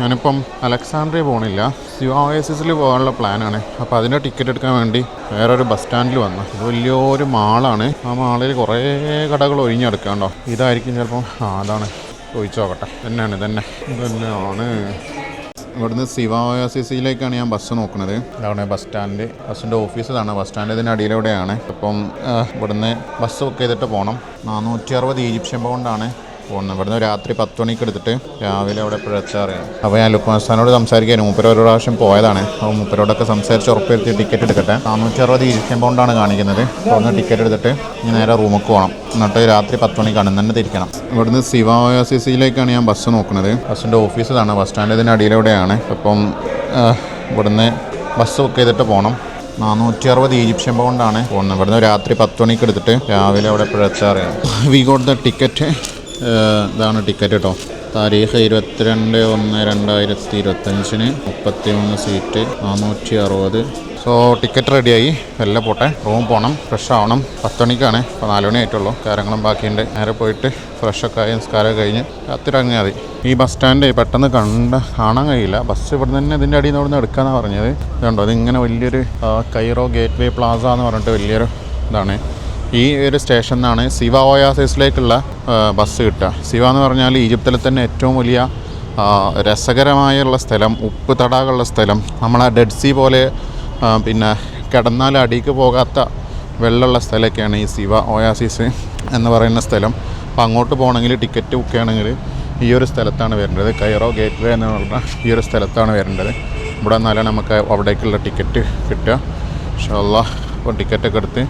ഞാനിപ്പം അലക്സാണ്ട്രിയ പോകണില്ല സിവായസിസിൽ പോകാനുള്ള പ്ലാനാണ്. അപ്പോൾ അതിന്റെ ടിക്കറ്റ് എടുക്കാൻ വേണ്ടി വേറൊരു ബസ് സ്റ്റാൻഡിൽ വന്നു. വലിയൊരു മാളാണ്. ആ മാളിൽ കുറേ കടകൾ ഒഴിഞ്ഞെടുക്കാണ്ടോ ഇതായിരിക്കും ചിലപ്പോൾ ആ അതാണ്. ചോദിച്ചു നോക്കട്ടെ. തന്നെയാണ് തന്നെ തന്നെയാണ് ഇവിടുന്ന് സിവാസിസിയിലേക്കാണ് ഞാൻ ബസ് നോക്കുന്നത്. അതാണ് ബസ് സ്റ്റാൻഡ്. ബസ്സിന്റെ ഓഫീസ് ഇതാണ്. ബസ് സ്റ്റാൻഡ് ഇതിന്റെ അടിയിലൂടെയാണ്. അപ്പം ഇവിടുന്ന് ബസ് ബുക്ക് ചെയ്തിട്ട് പോകണം നാനൂറ്റി അറുപത് ഈജിപ്ഷ്യൻ പൗണ്ടാണ്. പോകുന്നത് ഇവിടുന്ന് രാത്രി പത്ത് മണിക്ക് എടുത്തിട്ട് രാവിലെ അവിടെ എപ്പോഴെത്താറിയാണ് അപ്പോൾ ഞാൻ ലുക്മാസ്ഥാനോട് സംസാരിക്കാനും മൂപ്പര് ഒരു പ്രാവശ്യം പോയതാണ്. അപ്പോൾ മൂപ്പരോടൊക്കെ സംസാരിച്ച് ഉറപ്പുവരുത്തി ടിക്കറ്റ് എടുക്കട്ടെ. നാനൂറ്റി അറുപത് ഈജിപ്ഷ്യൻ പൗണ്ടാണ് കാണിക്കുന്നത്. അവിടുന്ന് ടിക്കറ്റ് എടുത്തിട്ട് ഇനി നേരെ റൂമിൽ പോകണം എന്നിട്ട് രാത്രി പത്ത് മണിക്കാണ്. തന്നെ തിരിക്കണം. ഇവിടുന്ന് സിവാസിസിയിലേക്കാണ് ഞാൻ ബസ് നോക്കുന്നത്. ബസ്സിന്റെ ഓഫീസ് ഇതാണ്. ബസ് സ്റ്റാൻഡ് ഇതിന്റെ അടിയിലൂടെയാണ്. അപ്പം ഇവിടുന്ന് ബസ് ബുക്ക് ചെയ്തിട്ട് പോകണം നാനൂറ്റി അറുപത് ഈജിപ്ഷ്യൻ പൗണ്ടാണ് പോകുന്നത് ഇവിടുന്ന് രാത്രി പത്ത് മണിക്ക് എടുത്തിട്ട് രാവിലെ അവിടെ എപ്പോഴെത്താറിയാണ് വി ഗോട്ട് ദ ടിക്കറ്റ് ഇതാണ് ടിക്കറ്റ് കേട്ടോ താരീഖ് ഇരുപത്തിരണ്ട് ഒന്ന് രണ്ടായിരത്തി ഇരുപത്തഞ്ചിന് മുപ്പത്തി മൂന്ന് സീറ്റ് നാനൂറ്റി അറുപത് സോ ടിക്കറ്റ് റെഡിയായി വെല്ല പോട്ടെ. റൂം പോകണം ഫ്രഷ് ആവണം. പത്ത് മണിക്കാണ്. ഇപ്പോൾ നാല് മണി ആയിട്ടുള്ളൂ. കാര്യങ്ങളും ബാക്കിയുണ്ട്. നേരെ പോയിട്ട് ഫ്രഷൊക്കെ ആയി നിസ്കാരം കഴിഞ്ഞ് രാത്രി മതി. ഈ ബസ് സ്റ്റാൻഡ് പെട്ടെന്ന് കണ്ട കാണാൻ കഴിയില്ല. ബസ് ഇവിടെ തന്നെ ഇതിന്റെ അടിയിൽ നിന്ന് എടുക്കാന്നാണ് പറഞ്ഞത്. ഇതുണ്ടോ? ഇതിങ്ങനെ വലിയൊരു കൈറോ ഗേറ്റ് വേ പ്ലാസ എന്ന് പറഞ്ഞിട്ട് വലിയൊരു ഇതാണ്. ഈ ഒരു സ്റ്റേഷനിൽ നിന്നാണ് സിവ ഓയാസിസിലേക്കുള്ള ബസ് കിട്ടുക. സിവ എന്ന് പറഞ്ഞാൽ ഈജിപ്തിലെ തന്നെ ഏറ്റവും വലിയ രസകരമായുള്ള സ്ഥലം ഉപ്പ് തടാകമുള്ള സ്ഥലം. നമ്മളെ ഡെഡ് സീ പോലെ പിന്നെ കിടന്നാൽ അടിക്ക് പോകാത്ത വെള്ളമുള്ള സ്ഥലമൊക്കെയാണ് ഈ സിവ ഓയാസിസ് എന്ന് പറയുന്ന സ്ഥലം. അപ്പോൾ അങ്ങോട്ട് പോകണമെങ്കിൽ ടിക്കറ്റ് ബുക്ക് ചെയ്യണമെങ്കിൽ ഈ ഒരു സ്ഥലത്താണ് വരേണ്ടത്. കൈറോ ഗേറ്റ് വേ എന്ന് പറഞ്ഞ ഈ ഒരു സ്ഥലത്താണ് വരേണ്ടത്. ഇവിടെ നിന്നാലാണ് നമുക്ക് അവിടേക്കുള്ള ടിക്കറ്റ് കിട്ടുക. ഇൻഷാല്ലാ അപ്പോൾ ടിക്കറ്റൊക്കെ എടുത്ത്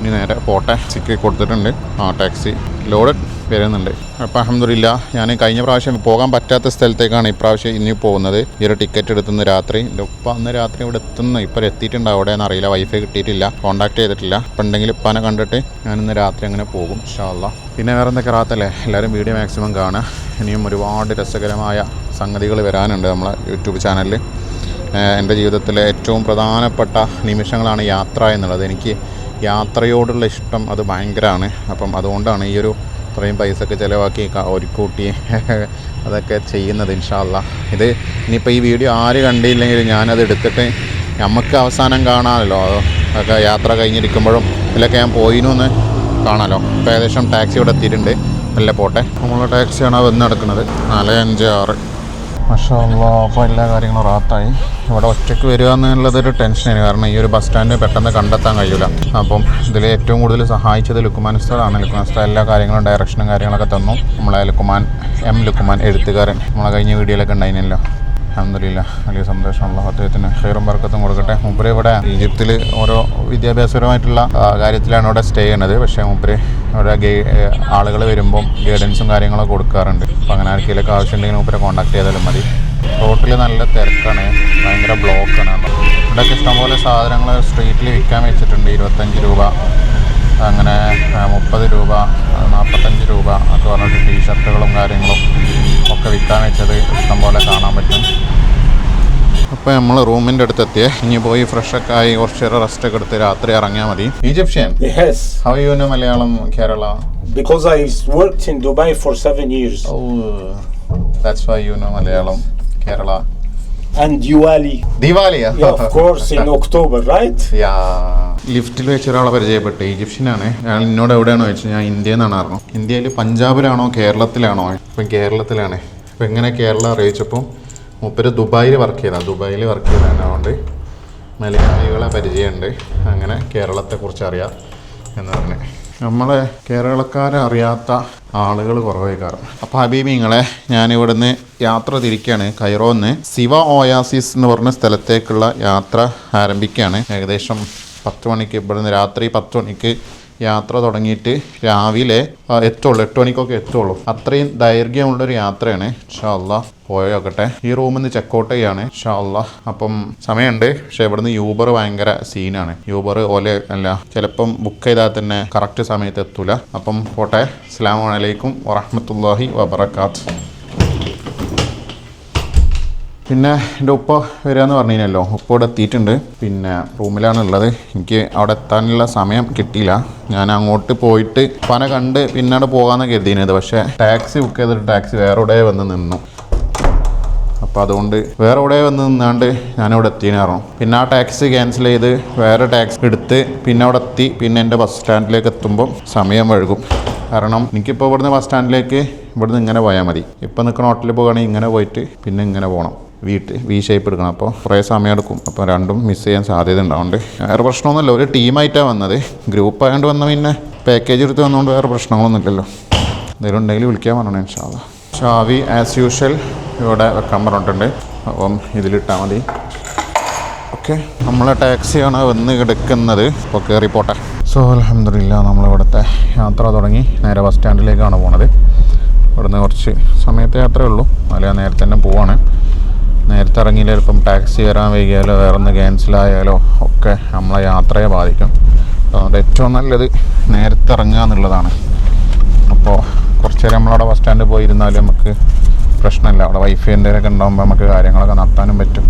ഇനി നേരെ പോട്ടെ. സിക്ക് കൊടുത്തിട്ടുണ്ട്. ആ ടാക്സി ലോഡ് വരുന്നുണ്ട്. അപ്പം അഹമ്മദില്ല ഞാൻ കഴിഞ്ഞ പ്രാവശ്യം പോകാൻ പറ്റാത്ത സ്ഥലത്തേക്കാണ് ഇപ്രാവശ്യം ഇനി പോകുന്നത്. ഈ ഒരു ടിക്കറ്റ് എടുത്തുന്ന രാത്രി ഇപ്പം അന്ന് രാത്രി ഇവിടെ എത്തുന്നു. ഇപ്പോൾ എത്തിയിട്ടുണ്ട് അവിടെ അറിയില്ല വൈഫൈ കിട്ടിയിട്ടില്ല കോൺടാക്ട് ചെയ്തിട്ടില്ല. ഇപ്പം ഉണ്ടെങ്കിൽ ഇപ്പനെ കണ്ടിട്ട് ഞാൻ ഇന്ന് രാത്രി അങ്ങനെ പോകും ഷാള്ള പിന്നെ വേറെ എന്തൊക്കെ റാത്തല്ലേ? എല്ലാവരും വീഡിയോ മാക്സിമം കാണുക. ഇനിയും ഒരുപാട് രസകരമായ സംഗതികൾ വരാനുണ്ട് നമ്മളെ യൂട്യൂബ് ചാനലിൽ എന്റെ ജീവിതത്തിലെ ഏറ്റവും പ്രധാനപ്പെട്ട നിമിഷങ്ങളാണ് യാത്ര എന്നുള്ളത്. എനിക്ക് യാത്രയോടുള്ള ഇഷ്ടം അത് ഭയങ്കരമാണ് അപ്പം അതുകൊണ്ടാണ് ഈ ഒരു ഇത്രയും പൈസ ഒക്കെ ചിലവാക്കി ഒരുക്കൂട്ടി അതൊക്കെ ചെയ്യുന്നത് ഇൻഷാല്ല ഇത് ഇനിയിപ്പോൾ ഈ വീഡിയോ ആര് കണ്ടില്ലെങ്കിൽ ഞാനത് എടുത്തിട്ട് നമുക്ക് അവസാനം കാണാമല്ലോ. അതൊക്കെ യാത്ര കഴിഞ്ഞിരിക്കുമ്പോഴും ഇതിലൊക്കെ ഞാൻ പോയിനു എന്ന് കാണാമല്ലോ ഇപ്പോൾ ഏകദേശം ടാക്സി ഇവിടെ എത്തിയിട്ടുണ്ട്. അല്ല പോട്ടെ. നമ്മളെ ടാക്സിയാണ് വന്ന് നടക്കുന്നത്. നാല് അഞ്ച് ആറ്. മാഷാ അപ്പോൾ എല്ലാ കാര്യങ്ങളും റാത്തായി. ഇവിടെ ഒറ്റയ്ക്ക് വരിക എന്നുള്ളതൊരു ടെൻഷനാണ്. കാരണം ഈ ഒരു ബസ് സ്റ്റാൻഡ് പെട്ടെന്ന് കണ്ടെത്താൻ കഴിയില്ല അപ്പം ഇതിൽ ഏറ്റവും കൂടുതൽ സഹായിച്ചത് ലുക്കുമാൻ ഉസ്താദാണ്. ലുക്കുമാൻ ഉസ്താദ് എല്ലാ കാര്യങ്ങളും ഡയറക്ഷനും കാര്യങ്ങളൊക്കെ തന്നു. നമ്മളെ ലുക്കുമാൻ എം ലുക്കുമാൻ എഴുത്തുകാരൻ. നമ്മളെ കഴിഞ്ഞ വീഡിയോയിലൊക്കെ ഉണ്ടായിരുന്നല്ലോ. അഹമ്മദില്ല വലിയ സന്തോഷമുള്ള അദ്ദേഹത്തിന്. ഹെയറും വർക്കത്തും കൊടുക്കട്ടെ. മുമ്പ് ഇവിടെ ഈജിപ്തിൽ ഓരോ വിദ്യാഭ്യാസപരമായിട്ടുള്ള കാര്യത്തിലാണ് ഇവിടെ സ്റ്റേ ചെയ്യണത് പക്ഷേ മുമ്പ് ഇവിടെ ഗൈ ആളുകൾ വരുമ്പം ഗൈഡൻസും കാര്യങ്ങളൊക്കെ കൊടുക്കാറുണ്ട്. അപ്പോൾ അങ്ങനെ ആർക്കെങ്കിലൊക്കെ ആവശ്യമുണ്ടെങ്കിൽ മുമ്പ് കോൺടാക്ട് ചെയ്താലും മതി. റോട്ടിൽ നല്ല തിരക്കാണ്. ഭയങ്കര ബ്ലോക്കാണ് ഇവിടെയൊക്കെ ഇഷ്ടംപോലെ സാധനങ്ങൾ സ്ട്രീറ്റിൽ വിൽക്കാൻ വെച്ചിട്ടുണ്ട്. ഇരുപത്തഞ്ച് രൂപ അങ്ങനെ മുപ്പത് രൂപ നാൽപ്പത്തഞ്ച് രൂപ ഒക്കെ പറഞ്ഞിട്ട് ടീഷർട്ടുകളും കാര്യങ്ങളും ഒക്കെ വിൽക്കാൻ വെച്ചത് ഇഷ്ടംപോലെ കാണാൻ പറ്റും. അപ്പോൾ നമ്മൾ റൂമിന്റെ അടുത്ത് എത്തിയേ ഇനി പോയി ഫ്രഷൊക്കെ ആയി കുറച്ച് നേരം റെസ്റ്റ് ഒക്കെ എടുത്ത് രാത്രി ഇറങ്ങിയാൽ മതി. Egyptian yes how you know Malayalam Kerala? Because I worked in Dubai for 7 years oh that's why you know Malayalam Kerala. And Diwali, yeah, of course, in October, right? യാ ലിഫ്റ്റിൽ വെച്ച് ഒരാളെ പരിചയപ്പെട്ടു. ഈജിപ്ഷ്യനാണ്. അയാൾ എന്നോട് എവിടെയാണോ ചോദിച്ചത്? ഞാൻ ഇന്ത്യയിൽ നിന്നാണ് അറിഞ്ഞു ഇന്ത്യയിൽ പഞ്ചാബിലാണോ കേരളത്തിലാണോ? ഇപ്പം കേരളത്തിലാണ്. അപ്പം എങ്ങനെ കേരളം അറിയിച്ചപ്പോൾ മൂപ്പര് ദുബായിൽ വർക്ക് ചെയ്താണ് ദുബായിൽ വർക്ക് ചെയ്താണ് അതുകൊണ്ട് മലയാളികളെ പരിചയമുണ്ട്. അങ്ങനെ കേരളത്തെക്കുറിച്ച് അറിയാം എന്ന് പറഞ്ഞു. നമ്മളെ കേരളക്കാരെ അറിയാത്ത ആളുകൾ കുറവേ കാരണം അപ്പോൾ ഹബീബി നിങ്ങളെ ഞാൻ ഇവിടുന്ന് യാത്ര തിരിക്കുകയാണ് കൈറോന്ന് സിവ ഓയാസിസ് എന്ന് പറഞ്ഞ സ്ഥലത്തേക്കുള്ള യാത്ര ആരംഭിക്കുകയാണ് ഏകദേശം പത്ത് മണിക്ക് ഇവിടുന്ന് രാത്രി പത്ത് മണിക്ക് യാത്ര തുടങ്ങിയിട്ട് രാവിലെ എത്തുള്ളൂ എട്ട് മണിക്കൊക്കെ എത്തുള്ളൂ. അത്രയും ദൈർഘ്യമുള്ളൊരു യാത്രയാണ്. ഷാല്ല പോയോക്കട്ടെ. ഈ റൂമിൽ നിന്ന് ചെക്കൗട്ട് ചെയ്യാണ്. ഷാല്ല അപ്പം സമയമുണ്ട്. പക്ഷെ ഇവിടുന്ന് യൂബർ ഭയങ്കര സീനാണ് യൂബർ ഓലെ അല്ല ചിലപ്പം ബുക്ക് ചെയ്താൽ തന്നെ കറക്റ്റ് സമയത്ത് എത്തൂല. അപ്പം പോട്ടെ. അസ്സാം വലൈക്കും വറഹമത്തല്ലാഹി വബർക്കാത്ത് പിന്നെ എന്റെ ഉപ്പ വരികയെന്ന് കഴിഞ്ഞല്ലോ ഉപ്പ ഇവിടെ എത്തിയിട്ടുണ്ട്. പിന്നെ റൂമിലാണ് ഉള്ളത് എനിക്ക് അവിടെ എത്താനുള്ള സമയം കിട്ടിയില്ല. ഞാൻ അങ്ങോട്ട് പോയിട്ട് പന കണ്ട് പിന്നീട് പോകാമെന്ന് കരുതിയിരുന്നത്. പക്ഷേ ടാക്സി ബുക്ക് ചെയ്തിട്ട് ടാക്സി വേറെ ഇവിടെ വന്ന് നിന്നു. അപ്പോൾ അതുകൊണ്ട് വേറെ ഇവിടെ വന്ന് നിന്നാണ്ട് ഞാനിവിടെ എത്തിയിരുന്നു പിന്നെ ആ ടാക്സി ക്യാൻസൽ ചെയ്ത് വേറെ ടാക്സി എടുത്ത് പിന്നെ അവിടെ എത്തി. പിന്നെ എന്റെ ബസ് സ്റ്റാൻഡിലേക്ക് എത്തുമ്പോൾ സമയം വഴുകും. കാരണം എനിക്കിപ്പോൾ ഇവിടുന്ന് ബസ് സ്റ്റാൻഡിലേക്ക് ഇവിടുന്ന് ഇങ്ങനെ പോയാൽ മതി. ഇപ്പം നിൽക്കുന്ന ഹോട്ടലിൽ പോകുകയാണെങ്കിൽ ഇങ്ങനെ പോയിട്ട് പിന്നെ ഇങ്ങനെ പോകണം. വീട്ട് വി ഷേപ്പ് എടുക്കണം. അപ്പോൾ കുറേ സമയം എടുക്കും. അപ്പോൾ രണ്ടും മിസ് ചെയ്യാൻ സാധ്യത ഉണ്ടാവുന്നുണ്ട്. വേറെ പ്രശ്നമൊന്നുമില്ല. ഒരു ടീമായിട്ടാണ് വന്നത്. ഗ്രൂപ്പ് ആയതുകൊണ്ട് വന്ന പിന്നെ പാക്കേജ് എടുത്ത് വന്നുകൊണ്ട് വേറെ പ്രശ്നങ്ങളൊന്നും ഇല്ലല്ലോ എന്തെങ്കിലും ഉണ്ടെങ്കിൽ വിളിക്കാൻ പറഞ്ഞേ ഇൻഷാല്ല ചാവി ആസ് യൂഷ്വൽ ഇവിടെ വെക്കാൻ പറഞ്ഞിട്ടുണ്ട്. അപ്പം ഇതിലിട്ടാൽ മതി. ഓക്കെ. നമ്മളെ ടാക്സിയാണ് വന്ന് കിടക്കുന്നത്. ഇപ്പോൾ കയറി പോട്ടെ. സോ അലഹമില്ല നമ്മളിവിടുത്തെ യാത്ര തുടങ്ങി. നേരെ ബസ് സ്റ്റാൻഡിലേക്കാണ് പോണത്. ഇവിടുന്ന് കുറച്ച് സമയത്തെ യാത്രയേ ഉള്ളൂ. അല്ല നേരത്തെ തന്നെ പോവാണ്. നേരത്തെ ഇറങ്ങിയില്ല ചിലപ്പം ടാക്സി വരാൻ വൈകിയാലോ വേറെ ഒന്ന് ക്യാൻസലായാലോ ഒക്കെ നമ്മളെ യാത്രയെ ബാധിക്കും. അതുകൊണ്ട് ഏറ്റവും നല്ലത് നേരത്തെ ഇറങ്ങുക എന്നുള്ളതാണ്. അപ്പോൾ കുറച്ച് നേരം നമ്മളവിടെ ബസ് സ്റ്റാൻഡിൽ പോയിരുന്നാലും നമുക്ക് പ്രശ്നമില്ല. അവിടെ വൈഫൈ എന്തെങ്കിലുമൊക്കെ ഉണ്ടാകുമ്പോൾ നമുക്ക് കാര്യങ്ങളൊക്കെ നടത്താനും പറ്റും.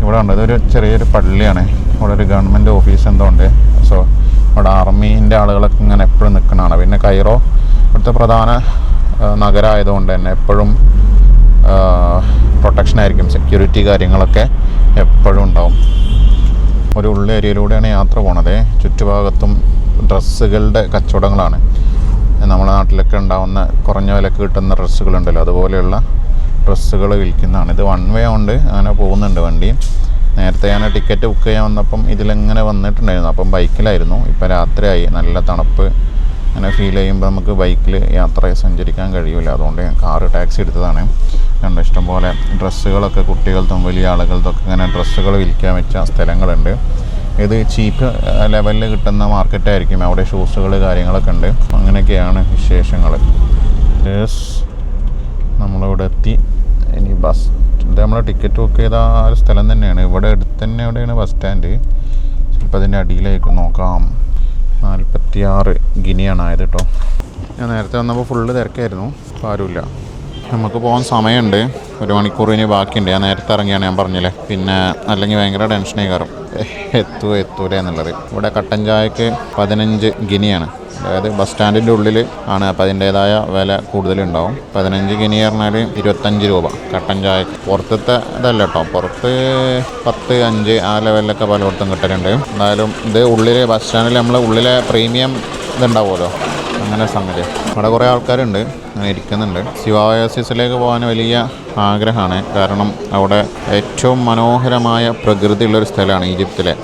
ഇവിടെ ഉണ്ട് ഇതൊരു ചെറിയൊരു പള്ളിയാണ്. ഇവിടെ ഒരു ഗവൺമെന്റ് ഓഫീസ് എന്തോ ഉണ്ട്. സോ ഇവിടെ ആർമീന്റെ ആളുകളൊക്കെ ഇങ്ങനെ എപ്പോഴും നിൽക്കുന്നതാണ്. പിന്നെ കൈറോ ഇവിടുത്തെ പ്രധാന നഗരമായതുകൊണ്ട് തന്നെ എപ്പോഴും പ്രൊട്ടക്ഷൻ ആയിരിക്കും സെക്യൂരിറ്റി കാര്യങ്ങളൊക്കെ എപ്പോഴും ഉണ്ടാവും. ഒരു ഉള്ള ഏരിയയിലൂടെയാണ് യാത്ര പോണത്. ചുറ്റുഭാഗത്തും ഡ്രസ്സുകളുടെ കച്ചവടങ്ങളാണ്. നമ്മുടെ നാട്ടിലൊക്കെ ഉണ്ടാവുന്ന കുറഞ്ഞ വിലക്ക് കിട്ടുന്ന ഡ്രസ്സുകളുണ്ടല്ലോ അതുപോലെയുള്ള ഡ്രസ്സുകൾ വിൽക്കുന്നതാണ്. ഇത് വൺ വേ ഉണ്ട് അങ്ങനെ പോകുന്നുണ്ട് വണ്ടി. നേരത്തെ ഞാൻ ടിക്കറ്റ് ബുക്ക് ചെയ്യാൻ വന്നപ്പം ഇതിലെങ്ങനെ വന്നിട്ടുണ്ടായിരുന്നു. അപ്പം ബൈക്കിലായിരുന്നു ഇപ്പം രാത്രിയായി. നല്ല തണുപ്പ് അങ്ങനെ ഫീൽ ചെയ്യുമ്പോൾ നമുക്ക് ബൈക്കിൽ യാത്ര സഞ്ചരിക്കാൻ കഴിയില്ല അതുകൊണ്ട് ഞാൻ കാറ് ടാക്സി എടുത്തതാണ്. കണ്ട ഇഷ്ടംപോലെ ഡ്രസ്സുകളൊക്കെ കുട്ടികൾക്കും വലിയ ആളുകൾക്കൊക്കെ ഇങ്ങനെ ഡ്രസ്സുകൾ വിൽക്കാൻ വെച്ച സ്ഥലങ്ങളുണ്ട്. ഇത് ചീപ്പ് ലെവലിൽ കിട്ടുന്ന മാർക്കറ്റായിരിക്കും അവിടെ ഷൂസുകൾ കാര്യങ്ങളൊക്കെ ഉണ്ട്. അങ്ങനെയൊക്കെയാണ് വിശേഷങ്ങൾ. നമ്മളിവിടെ എത്തി. ഇനി ബസ് ഇത് നമ്മൾ ടിക്കറ്റ് ബുക്ക് ചെയ്ത ആ ഒരു സ്ഥലം തന്നെയാണ്. ഇവിടെ അടുത്ത് തന്നെ എവിടെയാണ് ബസ് സ്റ്റാൻഡ് ചിലപ്പോൾ അതിന്റെ അടിയിലേക്ക് നോക്കാം. നാൽപ്പത്തി ആറ് ഗിനിയാണ് ആയത് കേട്ടോ ഞാൻ നേരത്തെ വന്നപ്പോൾ ഫുള്ള് തിരക്കായിരുന്നു. ഇപ്പോൾ ആരുമില്ല. നമുക്ക് പോകാൻ സമയമുണ്ട്. ഒരു മണിക്കൂർ ഇനി ബാക്കിയുണ്ട്. ഞാൻ നേരത്തെ ഇറങ്ങിയാണ് ഞാൻ പറഞ്ഞില്ലേ? പിന്നെ അല്ലെങ്കിൽ ഭയങ്കര ടെൻഷനായി കയറും. എത്തു എത്തൂല എന്നുള്ളത്. ഇവിടെ കട്ടൻ ചായക്ക് പതിനഞ്ച് ഗിനിയാണ്. അതായത് ബസ് സ്റ്റാൻഡിന്റെ ഉള്ളിൽ ആണ്. അപ്പോൾ അതിന്റേതായ വില കൂടുതലുണ്ടാവും. പതിനഞ്ച് ഗിനി പറഞ്ഞാൽ ഇരുപത്തഞ്ച് രൂപ കട്ടൻ ചായക്ക്. പുറത്തത്തെ ഇതല്ല കേട്ടോ പുറത്ത് പത്ത് അഞ്ച് ആ ലെവലിലൊക്കെ പലയിടത്തും കിട്ടലുണ്ട്. എന്തായാലും ഇത് ഉള്ളിൽ ബസ് സ്റ്റാൻഡിൽ നമ്മൾ ഉള്ളിലെ പ്രീമിയം ഇതുണ്ടാവുമല്ലോ. അങ്ങനെ സംഗതി. അവിടെ കുറേ ആൾക്കാരുണ്ട് അങ്ങനെ ഇരിക്കുന്നുണ്ട്. ശിവായാസിസിലേക്ക് പോകാൻ വലിയ ആഗ്രഹമാണ്. കാരണം അവിടെ ഏറ്റവും മനോഹരമായ പ്രകൃതിയുള്ളൊരു സ്ഥലമാണ് ഈജിപ്തിലെ.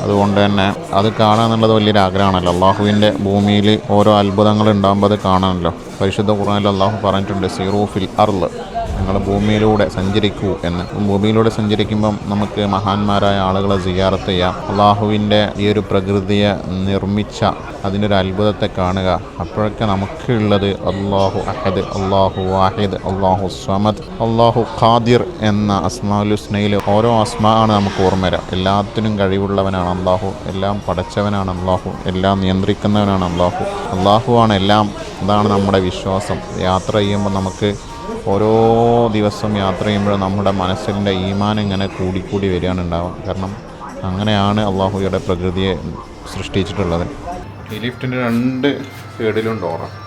അതുകൊണ്ട് തന്നെ അത് കാണുക എന്നുള്ളത് വലിയൊരു ആഗ്രഹമാണല്ലോ. അള്ളാഹുവിന്റെ ഭൂമിയിൽ ഓരോ അത്ഭുതങ്ങൾ ഉണ്ടാകുമ്പോൾ അത് കാണാനല്ലോ പരിശുദ്ധ ഖുർആനിൽ അള്ളാഹു പറഞ്ഞിട്ടുണ്ട് സീറൂഫിൽ അർൾ നിങ്ങൾ ഭൂമിയിലൂടെ സഞ്ചരിക്കൂ എന്ന്. ഭൂമിയിലൂടെ സഞ്ചരിക്കുമ്പം നമുക്ക് മഹാന്മാരായ ആളുകളെ സിയാറത്ത് ചെയ്യാം. അള്ളാഹുവിന്റെ ഈ ഒരു പ്രകൃതിയെ നിർമ്മിച്ച അതിനൊരു അത്ഭുതത്തെ കാണുക. അപ്പോഴൊക്കെ നമുക്കുള്ളത് അള്ളാഹു അഹദ് അള്ളാഹു വാഹിദ് അള്ളാഹു സമദ് അള്ളാഹു ഖാദിർ എന്ന അസ്മാലുസ്നയിൽ ഓരോ അസ്മാ ആണ് നമുക്ക് ഓർമ്മ വരാം. എല്ലാത്തിനും കഴിവുള്ളവനാണ് അള്ളാഹു എല്ലാം പഠിച്ചവനാണ് അള്ളാഹു എല്ലാം നിയന്ത്രിക്കുന്നവനാണ് അള്ളാഹു അള്ളാഹു ആണ് എല്ലാം. അതാണ് നമ്മുടെ വിശ്വാസം. യാത്ര ചെയ്യുമ്പോൾ നമുക്ക് ഓരോ ദിവസം യാത്ര ചെയ്യുമ്പോഴും നമ്മുടെ മനസ്സിന്റെ ഈമാൻ ഇങ്ങനെ കൂടിക്കൂടി വരികയാണ് ഉണ്ടാവുക കാരണം അങ്ങനെയാണ് അള്ളാഹുയുടെ പ്രകൃതിയെ സൃഷ്ടിച്ചിട്ടുള്ളത്. ഈ ലിഫ്റ്റിന്റെ രണ്ട് സൈഡിലും ഡോറാണ്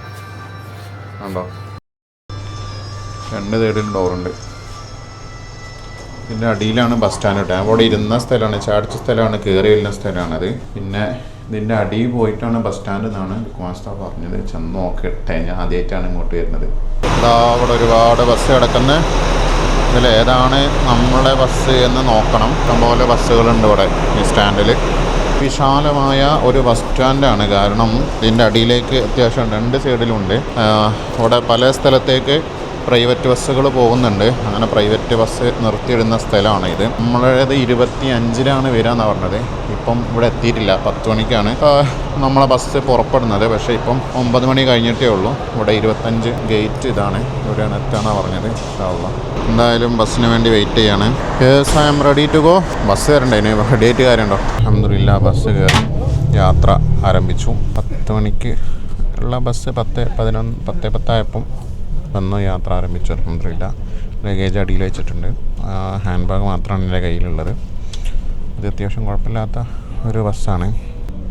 ഉണ്ടോ രണ്ട് സൈഡിലും ഡോറുണ്ട്. ഇതിന്റെ അടിയിലാണ് ബസ് സ്റ്റാൻഡ്. കേട്ടോ അവിടെ ഇരുന്ന സ്ഥലമാണ് ചാടിച്ച സ്ഥലമാണ് കയറി വരുന്ന സ്ഥലമാണത്. പിന്നെ ഇതിന്റെ അടിയിൽ പോയിട്ടാണ് ബസ് സ്റ്റാൻഡ് എന്നാണ് കുമാസ്ത പറഞ്ഞത്. ചെന്ന് നോക്കട്ടെ ഞാൻ ആദ്യമായിട്ടാണ് ഇങ്ങോട്ട് വരുന്നത്. ഇതാ അവിടെ ഒരുപാട് ബസ് കിടക്കുന്ന. ഇതിൽ ഏതാണ് നമ്മുടെ ബസ് എന്ന് നോക്കണം. ഇഷ്ടംപോലെ ബസ്സുകളുണ്ട് ഇവിടെ ഈ സ്റ്റാൻഡിൽ വിശാലമായ ഒരു ബസ് സ്റ്റാൻഡാണ്. കാരണം ഇതിന്റെ അടിയിലേക്ക് അത്യാവശ്യം രണ്ട് സൈഡിലുണ്ട്. അവിടെ പല സ്ഥലത്തേക്ക് പ്രൈവറ്റ് ബസ്സുകൾ പോകുന്നുണ്ട്. അങ്ങനെ പ്രൈവറ്റ് ബസ് നിർത്തിയിടുന്ന സ്ഥലമാണ് ഇത്. നമ്മളത് ഇരുപത്തി അഞ്ചിനാണ് വരാമെന്നാണ് പറഞ്ഞത്. ഇപ്പം ഇവിടെ എത്തിയിട്ടില്ല. പത്ത് മണിക്കാണ്. നമ്മളെ ബസ് പുറപ്പെടുന്നത്. പക്ഷേ ഇപ്പം ഒമ്പത് മണി കഴിഞ്ഞിട്ടേ ഉള്ളൂ. ഇവിടെ ഇരുപത്തഞ്ച് ഗേറ്റ് ഇതാണ്. ഇവിടെയാണ് എത്താന്നാണ് പറഞ്ഞത്. ഇൻഷാല്ലാ. എന്തായാലും ബസ്സിന് വേണ്ടി വെയിറ്റ് ചെയ്യാണ്. Yes I am ready to go bus കയറണ്ടേ ഇനി റെഡി ആയിട്ട് കാര്യമുണ്ടോ? അഹമ്മദില്ല ബസ് കയറി യാത്ര ആരംഭിച്ചു. പത്ത് മണിക്ക് ഉള്ള ബസ് പത്ത് പതിനൊന്ന് പത്ത് പത്തായപ്പം വന്നു യാത്ര ആരംഭിച്ചു. അലഹമില്ല ലഗേജ് അടിയിൽ വെച്ചിട്ടുണ്ട്. ഹാൻഡ് ബാഗ് മാത്രമാണ് എന്റെ കയ്യിലുള്ളത്. അത് അത്യാവശ്യം കുഴപ്പമില്ലാത്ത ഒരു ബസ്സാണ്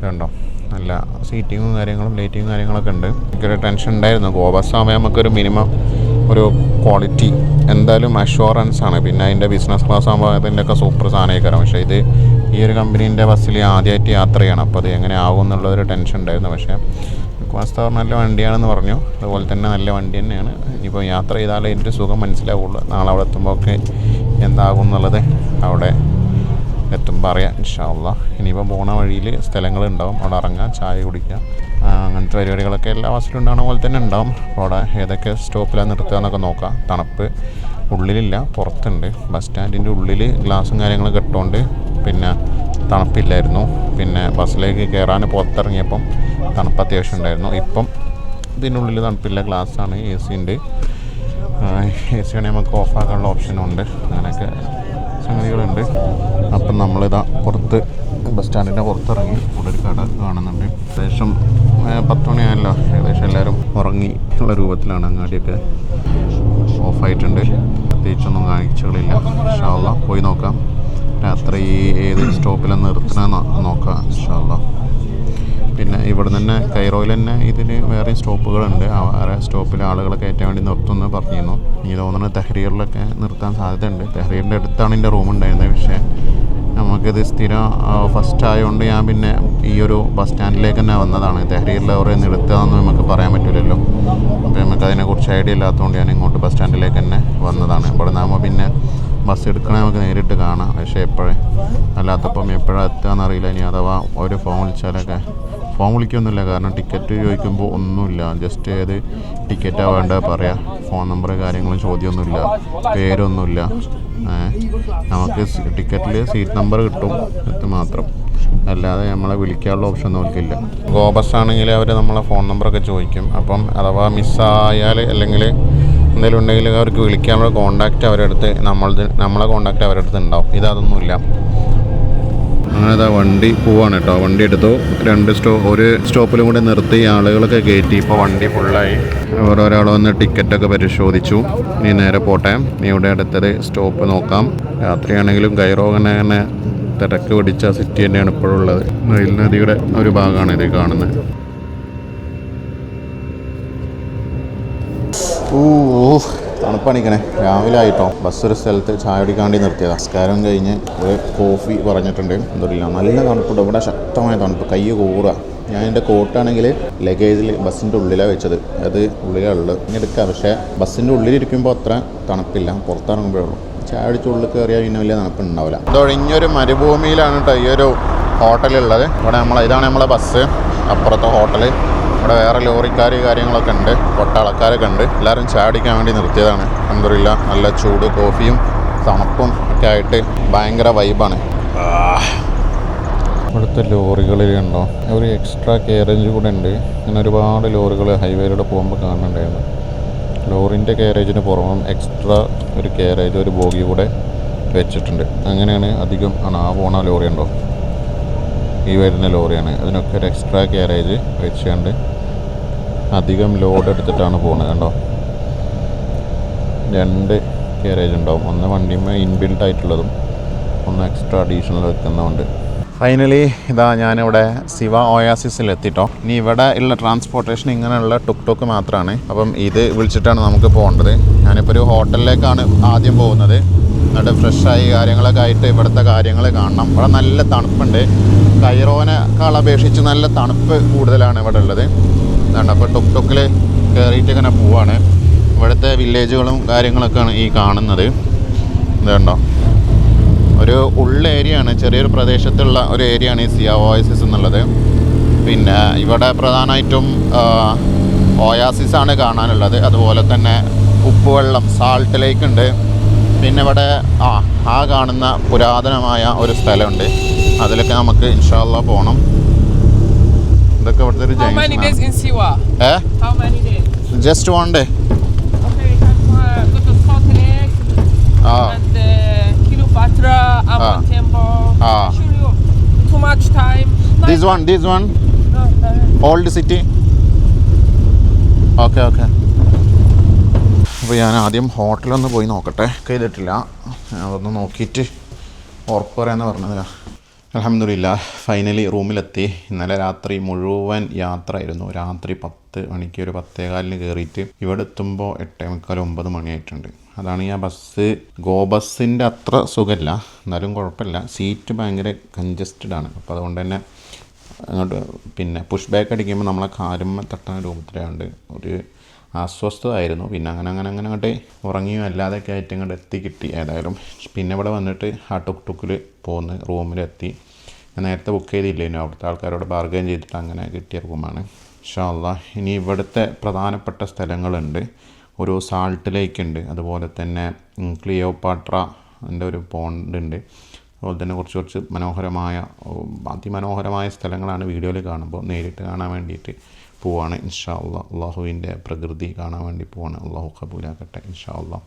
കണ്ടോ? നല്ല സീറ്റിങ്ങും കാര്യങ്ങളും ലൈറ്റിങ്ങും കാര്യങ്ങളൊക്കെ ഉണ്ട്. എനിക്കൊരു ടെൻഷൻ ഉണ്ടായിരുന്നു. ഗോ ബസ്സാകുമ്പോൾ നമുക്കൊരു മിനിമം ഒരു ക്വാളിറ്റി എന്തായാലും അഷുറൻസ് ആണ്. പിന്നെ അതിന്റെ ബിസിനസ് ക്ലാസ് ആകുമ്പോൾ അതിന്റെയൊക്കെ സൂപ്പർ സാധനമായിക്കാരം പക്ഷേ ഇത് ഈ ഒരു കമ്പനീന്റെ ബസ്സിൽ ആദ്യമായിട്ട് യാത്ര ചെയ്യണം. അപ്പോൾ അത് എങ്ങനെ ആകും എന്നുള്ളൊരു ടെൻഷൻ ഉണ്ടായിരുന്നു. പക്ഷേ വാസ്തവർ നല്ല വണ്ടിയാണെന്ന് പറഞ്ഞു. അതുപോലെ തന്നെ നല്ല വണ്ടി തന്നെയാണ്. ഇനിയിപ്പോൾ യാത്ര ചെയ്താലേ ഇതിന്റെ സുഖം മനസ്സിലാവുള്ളൂ. നാളെ അവിടെ എത്തുമ്പോൾ ഒക്കെ എന്താകും എന്നുള്ളത് അവിടെ എത്തുമ്പോൾ അറിയാം ഇൻഷാല്ല ഇനിയിപ്പോൾ പോണ വഴിയിൽ സ്ഥലങ്ങളുണ്ടാവും. അവിടെ ഇറങ്ങാം ചായ കുടിക്കുക ആ, അങ്ങനത്തെ പരിപാടികളൊക്കെ എല്ലാ ബസ്സിലും ഉണ്ടാകുന്ന പോലെ തന്നെ ഉണ്ടാവും. അപ്പോൾ അവിടെ ഏതൊക്കെ സ്റ്റോപ്പിലാണ് നിർത്തുക എന്നൊക്കെ നോക്കാം. തണുപ്പ് ഉള്ളിലില്ല പുറത്തുണ്ട്. ബസ് സ്റ്റാൻഡിന്റെ ഉള്ളിൽ ഗ്ലാസും കാര്യങ്ങളും കെട്ടുകൊണ്ട് പിന്നെ തണുപ്പില്ലായിരുന്നു. പിന്നെ ബസ്സിലേക്ക് കയറാൻ പുറത്തിറങ്ങിയപ്പം തണുപ്പ് അത്യാവശ്യം ഉണ്ടായിരുന്നു. ഇപ്പം ഇതിനുള്ളിൽ തണുപ്പില്ല. ഗ്ലാസ്സാണ് എ സി ഉണ്ട്. എ സി ആണെങ്കിൽ നമുക്ക് ഓഫാക്കാനുള്ള ഓപ്ഷനും ഉണ്ട്. അങ്ങനെയൊക്കെ സംഗതികളുണ്ട്. അപ്പം നമ്മളിതാ പുറത്ത് ബസ് സ്റ്റാൻഡിന്റെ പുറത്തിറങ്ങി ഇവിടെ ഒരു കട കാണുന്നുണ്ട്. ഏകദേശം പത്ത് മണിയായല്ലോ. ഏകദേശം എല്ലാവരും ഉറങ്ങി ഉള്ള രൂപത്തിലാണ് അങ്ങാടിയൊക്കെ ഓഫായിട്ടുണ്ട് പ്രത്യേകിച്ചൊന്നും കാഴ്ചകളില്ല പക്ഷേ പോയി നോക്കാം. രാത്രി ഏത് സ്റ്റോപ്പിലാണ് നിർത്തണമെന്ന് നോക്കാം ഇൻഷാല്ലോ പിന്നെ ഇവിടെ തന്നെ കൈറോയിൽ തന്നെ ഇതിന് വേറെ സ്റ്റോപ്പുകളുണ്ട്. വേറെ സ്റ്റോപ്പിൽ ആളുകളെ കയറ്റാൻ വേണ്ടി നിർത്തുമെന്ന് പറഞ്ഞിരുന്നു. എനിക്ക് തോന്നുന്നത് തെഹ്രീറിലൊക്കെ നിർത്താൻ സാധ്യതയുണ്ട്. തെഹ്രീറിന്റെ അടുത്താണ് എന്റെ റൂം ഉണ്ടായിരുന്നത്. പക്ഷേ നമുക്കിത് സ്ഥിരം ഫസ്റ്റ് ആയതുകൊണ്ട് ഞാൻ പിന്നെ ഈ ഈ ഒരു ബസ് സ്റ്റാൻഡിലേക്ക് തന്നെ വന്നതാണ്. തെഹ്രീറിൽ അവരെ നിർത്തുകയെന്ന് നമുക്ക് പറയാൻ പറ്റില്ലല്ലോ. അപ്പോൾ നമുക്ക് അതിനെക്കുറിച്ച് ഐഡിയ ഇല്ലാത്തതുകൊണ്ട് ഞാൻ ഇങ്ങോട്ട് ബസ് സ്റ്റാൻഡിലേക്ക് തന്നെ വന്നതാണ്. ഇവിടെ നിന്നാകുമ്പോൾ പിന്നെ ബസ് എടുക്കണേ നമുക്ക് നേരിട്ട് കാണാം. പക്ഷേ എപ്പോഴേ? അല്ലാത്തപ്പം എപ്പോഴാണ് എത്തുകയെന്നറിയില്ല ഇനി. അഥവാ ഒരു ഫോൺ വിളിച്ചാലൊക്കെ ഫോൺ വിളിക്കൊന്നുമില്ല. കാരണം ടിക്കറ്റ് ചോദിക്കുമ്പോൾ ഒന്നുമില്ല. ജസ്റ്റ് ഏത് ടിക്കറ്റാണ് വേണ്ടത് പറയാം. ഫോൺ നമ്പർ കാര്യങ്ങളും ചോദ്യമൊന്നുമില്ല. പേരൊന്നുമില്ല. നമുക്ക് ടിക്കറ്റിൽ സീറ്റ് നമ്പർ കിട്ടും. ഇത് മാത്രം. അല്ലാതെ നമ്മളെ വിളിക്കാനുള്ള ഓപ്ഷൻ നോക്കില്ല. ഗോ ബസ് ആണെങ്കിൽ അവർ നമ്മളെ ഫോൺ നമ്പറൊക്കെ ചോദിക്കും. അപ്പം അഥവാ മിസ്സായാൽ അല്ലെങ്കിൽ എന്തെങ്കിലും ഉണ്ടെങ്കിൽ അവർക്ക് വിളിക്കാനുള്ള കോണ്ടാക്റ്റ് അവരുടെ അടുത്ത് നമ്മൾ നമ്മളെ കോണ്ടാക്റ്റ് അവരുടെ അടുത്ത് ഉണ്ടാവും. ഇതൊന്നുമില്ല അങ്ങനെ ഇതാ വണ്ടി പോവാണ് കേട്ടോ വണ്ടി എടുത്തു. രണ്ട് സ്റ്റോ ഒരു സ്റ്റോപ്പിലും കൂടെ നിർത്തി ആളുകളൊക്കെ കയറ്റി ഇപ്പോൾ വണ്ടി ഫുള്ളായി ഓരോരാൾ വന്ന് ടിക്കറ്റൊക്കെ പരിശോധിച്ചു. നീ നേരെ പോട്ടെ. നീ ഇവിടെ അടുത്തത് സ്റ്റോപ്പ് നോക്കാം. രാത്രിയാണെങ്കിലും കൈറോ അങ്ങനെ തന്നെ തിരക്ക് പിടിച്ച സിറ്റി തന്നെയാണ് ഇപ്പോഴുള്ളത്. നൈൽ നദിയുടെ ഒരു ഭാഗമാണ് ഇത് കാണുന്നത്. ഓ തണുപ്പണിക്കണേ. രാവിലെ ആയിട്ടോ. ബസ് ഒരു സ്ഥലത്ത് ചായ കുടിക്കാണ്ടി നിർത്തിയതാണ് നമസ്കാരം കഴിഞ്ഞ് ഒരു കോഫി പറഞ്ഞിട്ടുണ്ട്. എന്തൊരില്ല. നല്ല തണുപ്പുണ്ട്. ഇവിടെ ശക്തമായ തണുപ്പ്. കൈ കൂറുക ഞാൻ എന്റെ കോട്ടാണെങ്കിൽ ലഗേജിൽ ബസ്സിന്റെ ഉള്ളിലാണ് വെച്ചത്. അത് ഉള്ളിലാണ് ഉള്ളത് ഇനി എടുക്കാം. പക്ഷേ ബസ്സിന്റെ ഉള്ളിലിരിക്കുമ്പോൾ അത്ര തണുപ്പില്ല. പുറത്തിറങ്ങുമ്പോഴേ ഉള്ളൂ. ചായ അടിച്ച് ഉള്ളിൽ കയറിയാൽ പിന്നെ വലിയ തണുപ്പുണ്ടാവില്ല. ഇതൊഴിഞ്ഞൊരു മരുഭൂമിയിലാണ് കേട്ടോ ഈ ഒരു ഹോട്ടലുള്ളത്. ഇവിടെ നമ്മൾ ഇതാണ് നമ്മളെ ബസ്. അപ്പുറത്തെ ഹോട്ടൽ ഇവിടെ വേറെ ലോറിക്കാർ കാര്യങ്ങളൊക്കെ ഉണ്ട് കൊട്ടാളക്കാരൊക്കെ ഉണ്ട്. എല്ലാവരും ചാടിക്കാൻ വേണ്ടി നിർത്തിയതാണ്. അന്തരില്ല നല്ല ചൂട് കോഫിയും തണുപ്പും ഒക്കെ ആയിട്ട് ഭയങ്കര വൈബാണ് ഇവിടുത്തെ ലോറികളിൽ ഉണ്ടോ ഒരു എക്സ്ട്രാ കാരേജ് കൂടെ ഉണ്ട്. ഇങ്ങനെ ഒരുപാട് ലോറികൾ ഹൈവേയിലൂടെ പോകുമ്പോൾ കാണുന്നുണ്ടായിരുന്നു. ലോറിന്റെ കാരേജിന് പുറമെ എക്സ്ട്രാ ഒരു കാരേജ് ഒരു ബോഗി കൂടെ വെച്ചിട്ടുണ്ട്. അങ്ങനെയാണ് അധികം ആണ് ആ പോണ ലോറി ഉണ്ടോ ഈ വരുന്ന ലോറിയാണ്. അതിനൊക്കെ ഒരു എക്സ്ട്രാ കാരേജ് വെച്ചുകൊണ്ട് അധികം ലോഡ് എടുത്തിട്ടാണ് പോകുന്നത് കണ്ടോ? രണ്ട് കാരേജ് ഉണ്ടാവും. ഒന്ന് വണ്ടിമേ ഇൻബിൽഡ് ആയിട്ടുള്ളതും ഒന്ന് എക്സ്ട്രാ അഡീഷണൽ വെക്കുന്നതുകൊണ്ട് ഫൈനലി ഇതാ ഞാനിവിടെ സിവ ഓയാസിസിൽ എത്തിട്ടോ. ഇനി ഇവിടെ ഉള്ള ട്രാൻസ്പോർട്ടേഷൻ ഇങ്ങനെയുള്ള ടുക് ടുക്ക് മാത്രമാണ് അപ്പം ഇത് വിളിച്ചിട്ടാണ് നമുക്ക് പോകേണ്ടത്. ഞാനിപ്പോൾ ഒരു ഹോട്ടലിലേക്കാണ് ആദ്യം പോകുന്നത്. എന്നിട്ട് ഫ്രഷായി കാര്യങ്ങളൊക്കെ ആയിട്ട് ഇവിടുത്തെ കാര്യങ്ങൾ കാണണം. ഇവിടെ നല്ല തണുപ്പുണ്ട്. കൈറോനെക്കാൾ അപേക്ഷിച്ച് നല്ല തണുപ്പ് കൂടുതലാണ് ഇവിടെ ഉള്ളത്. അതുകൊണ്ട് അപ്പോൾ ടൊക് ടൊക്കിൽ കയറിയിട്ട് ഇങ്ങനെ പോവാണ്. ഇവിടുത്തെ വില്ലേജുകളും കാര്യങ്ങളൊക്കെയാണ് ഈ കാണുന്നത്. ഇതുണ്ടോ ഒരു ഉള്ള ഏരിയ ആണ് ചെറിയൊരു പ്രദേശത്തുള്ള ഒരു ഏരിയ ആണ് ഈ സിയ ഓയസിസ് എന്നുള്ളത്. പിന്നെ ഇവിടെ പ്രധാനമായിട്ടും ഓയാസിസ് ആണ് കാണാനുള്ളത്. അതുപോലെ തന്നെ ഉപ്പുവെള്ളം സാൾട്ട് ലേക്ക് ഉണ്ട്. പിന്നെ ഇവിടെ ആ ആ കാണുന്ന പുരാതനമായ ഒരു സ്ഥലമുണ്ട്. അതിലൊക്കെ നമുക്ക് ഇൻഷാല്ല പോകണം ഇതൊക്കെ ഇവിടുത്തെ ഒരു How many days in Siwa? ഏ How many days? Just one day uh, ആ uh, Ah. Ah. Too much time. This one No, uh, old city okay okay അപ്പോൾ ഞാൻ ആദ്യം ഹോട്ടലൊന്ന് പോയി നോക്കട്ടെ ചെയ്തിട്ടില്ല അതൊന്ന് നോക്കിയിട്ട് ഉറപ്പ് പറയാമെന്ന് പറഞ്ഞത് അലഹമില്ല ഫൈനലി റൂമിലെത്തി. ഇന്നലെ രാത്രി മുഴുവൻ യാത്രയായിരുന്നു. രാത്രി പത്ത് മണിക്ക് ഒരു പത്തേകാലിന് കയറിയിട്ട് ഇവിടെ എത്തുമ്പോൾ എട്ടേ മുക്കാൽ ഒമ്പത് മണിയായിട്ടുണ്ട്. അതാണ് ആ ബസ് ഗോ ബസ്സിന്റെ അത്ര സുഖമല്ല എന്നാലും കുഴപ്പമില്ല. സീറ്റ് ഭയങ്കര കഞ്ചസ്റ്റഡ് ആണ്. അപ്പോൾ അതുകൊണ്ട് തന്നെ അങ്ങോട്ട് പിന്നെ പുഷ് ബാക്ക് അടിക്കുമ്പോൾ നമ്മളെ കാലുമ്മ തട്ടാൻ രൂപത്തിലാണ്ട് ഒരു അസ്വസ്ഥതായിരുന്നു. പിന്നെ അങ്ങനെ അങ്ങനെ അങ്ങനെ അങ്ങോട്ട് ഉറങ്ങിയും അല്ലാതെയൊക്കെ ആയിട്ട് ഇങ്ങോട്ട് എത്തി കിട്ടി ഏതായാലും. പിന്നെ ഇവിടെ വന്നിട്ട് ആ ടുക്ക് ടുക്കിൽ പോന്ന് റൂമിലെത്തി. ഞാൻ നേരത്തെ ബുക്ക് ചെയ്തില്ലേനു? അവിടുത്തെ ആൾക്കാരോട് ബാർഗൈൻ ചെയ്തിട്ട് അങ്ങനെ കിട്ടിയ റൂമാണ്. ഷാല്ല ഇനി ഇവിടുത്തെ പ്രധാനപ്പെട്ട സ്ഥലങ്ങളുണ്ട്. ഒരു സാൾട്ട് ലേക്ക് ഉണ്ട്. അതുപോലെ തന്നെ ക്ലിയോപാട്ര എന്റെ ഒരു പോണ്ട് ഉണ്ട്. അതുപോലെ തന്നെ കുറച്ച് കുറച്ച് മനോഹരമായ അതിമനോഹരമായ സ്ഥലങ്ങളാണ് വീഡിയോയിൽ കാണുമ്പോൾ നേരിട്ട് കാണാൻ വേണ്ടിയിട്ട്. പോവാണ്. ഇൻഷാ അള്ളാ അള്ളാഹുവിന്റെ പ്രകൃതി കാണാൻ വേണ്ടി പോവാണ്. അള്ളാഹു കബൂലാക്കട്ടെ ഇൻഷാ അള്ളാ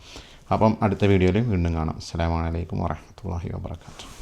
അപ്പം അടുത്ത വീഡിയോയിലും വീണ്ടും കാണാം. അസ്സലാമു അലൈക്കും വറഹ്മത്തുള്ളാഹി വബറകാതുഹു.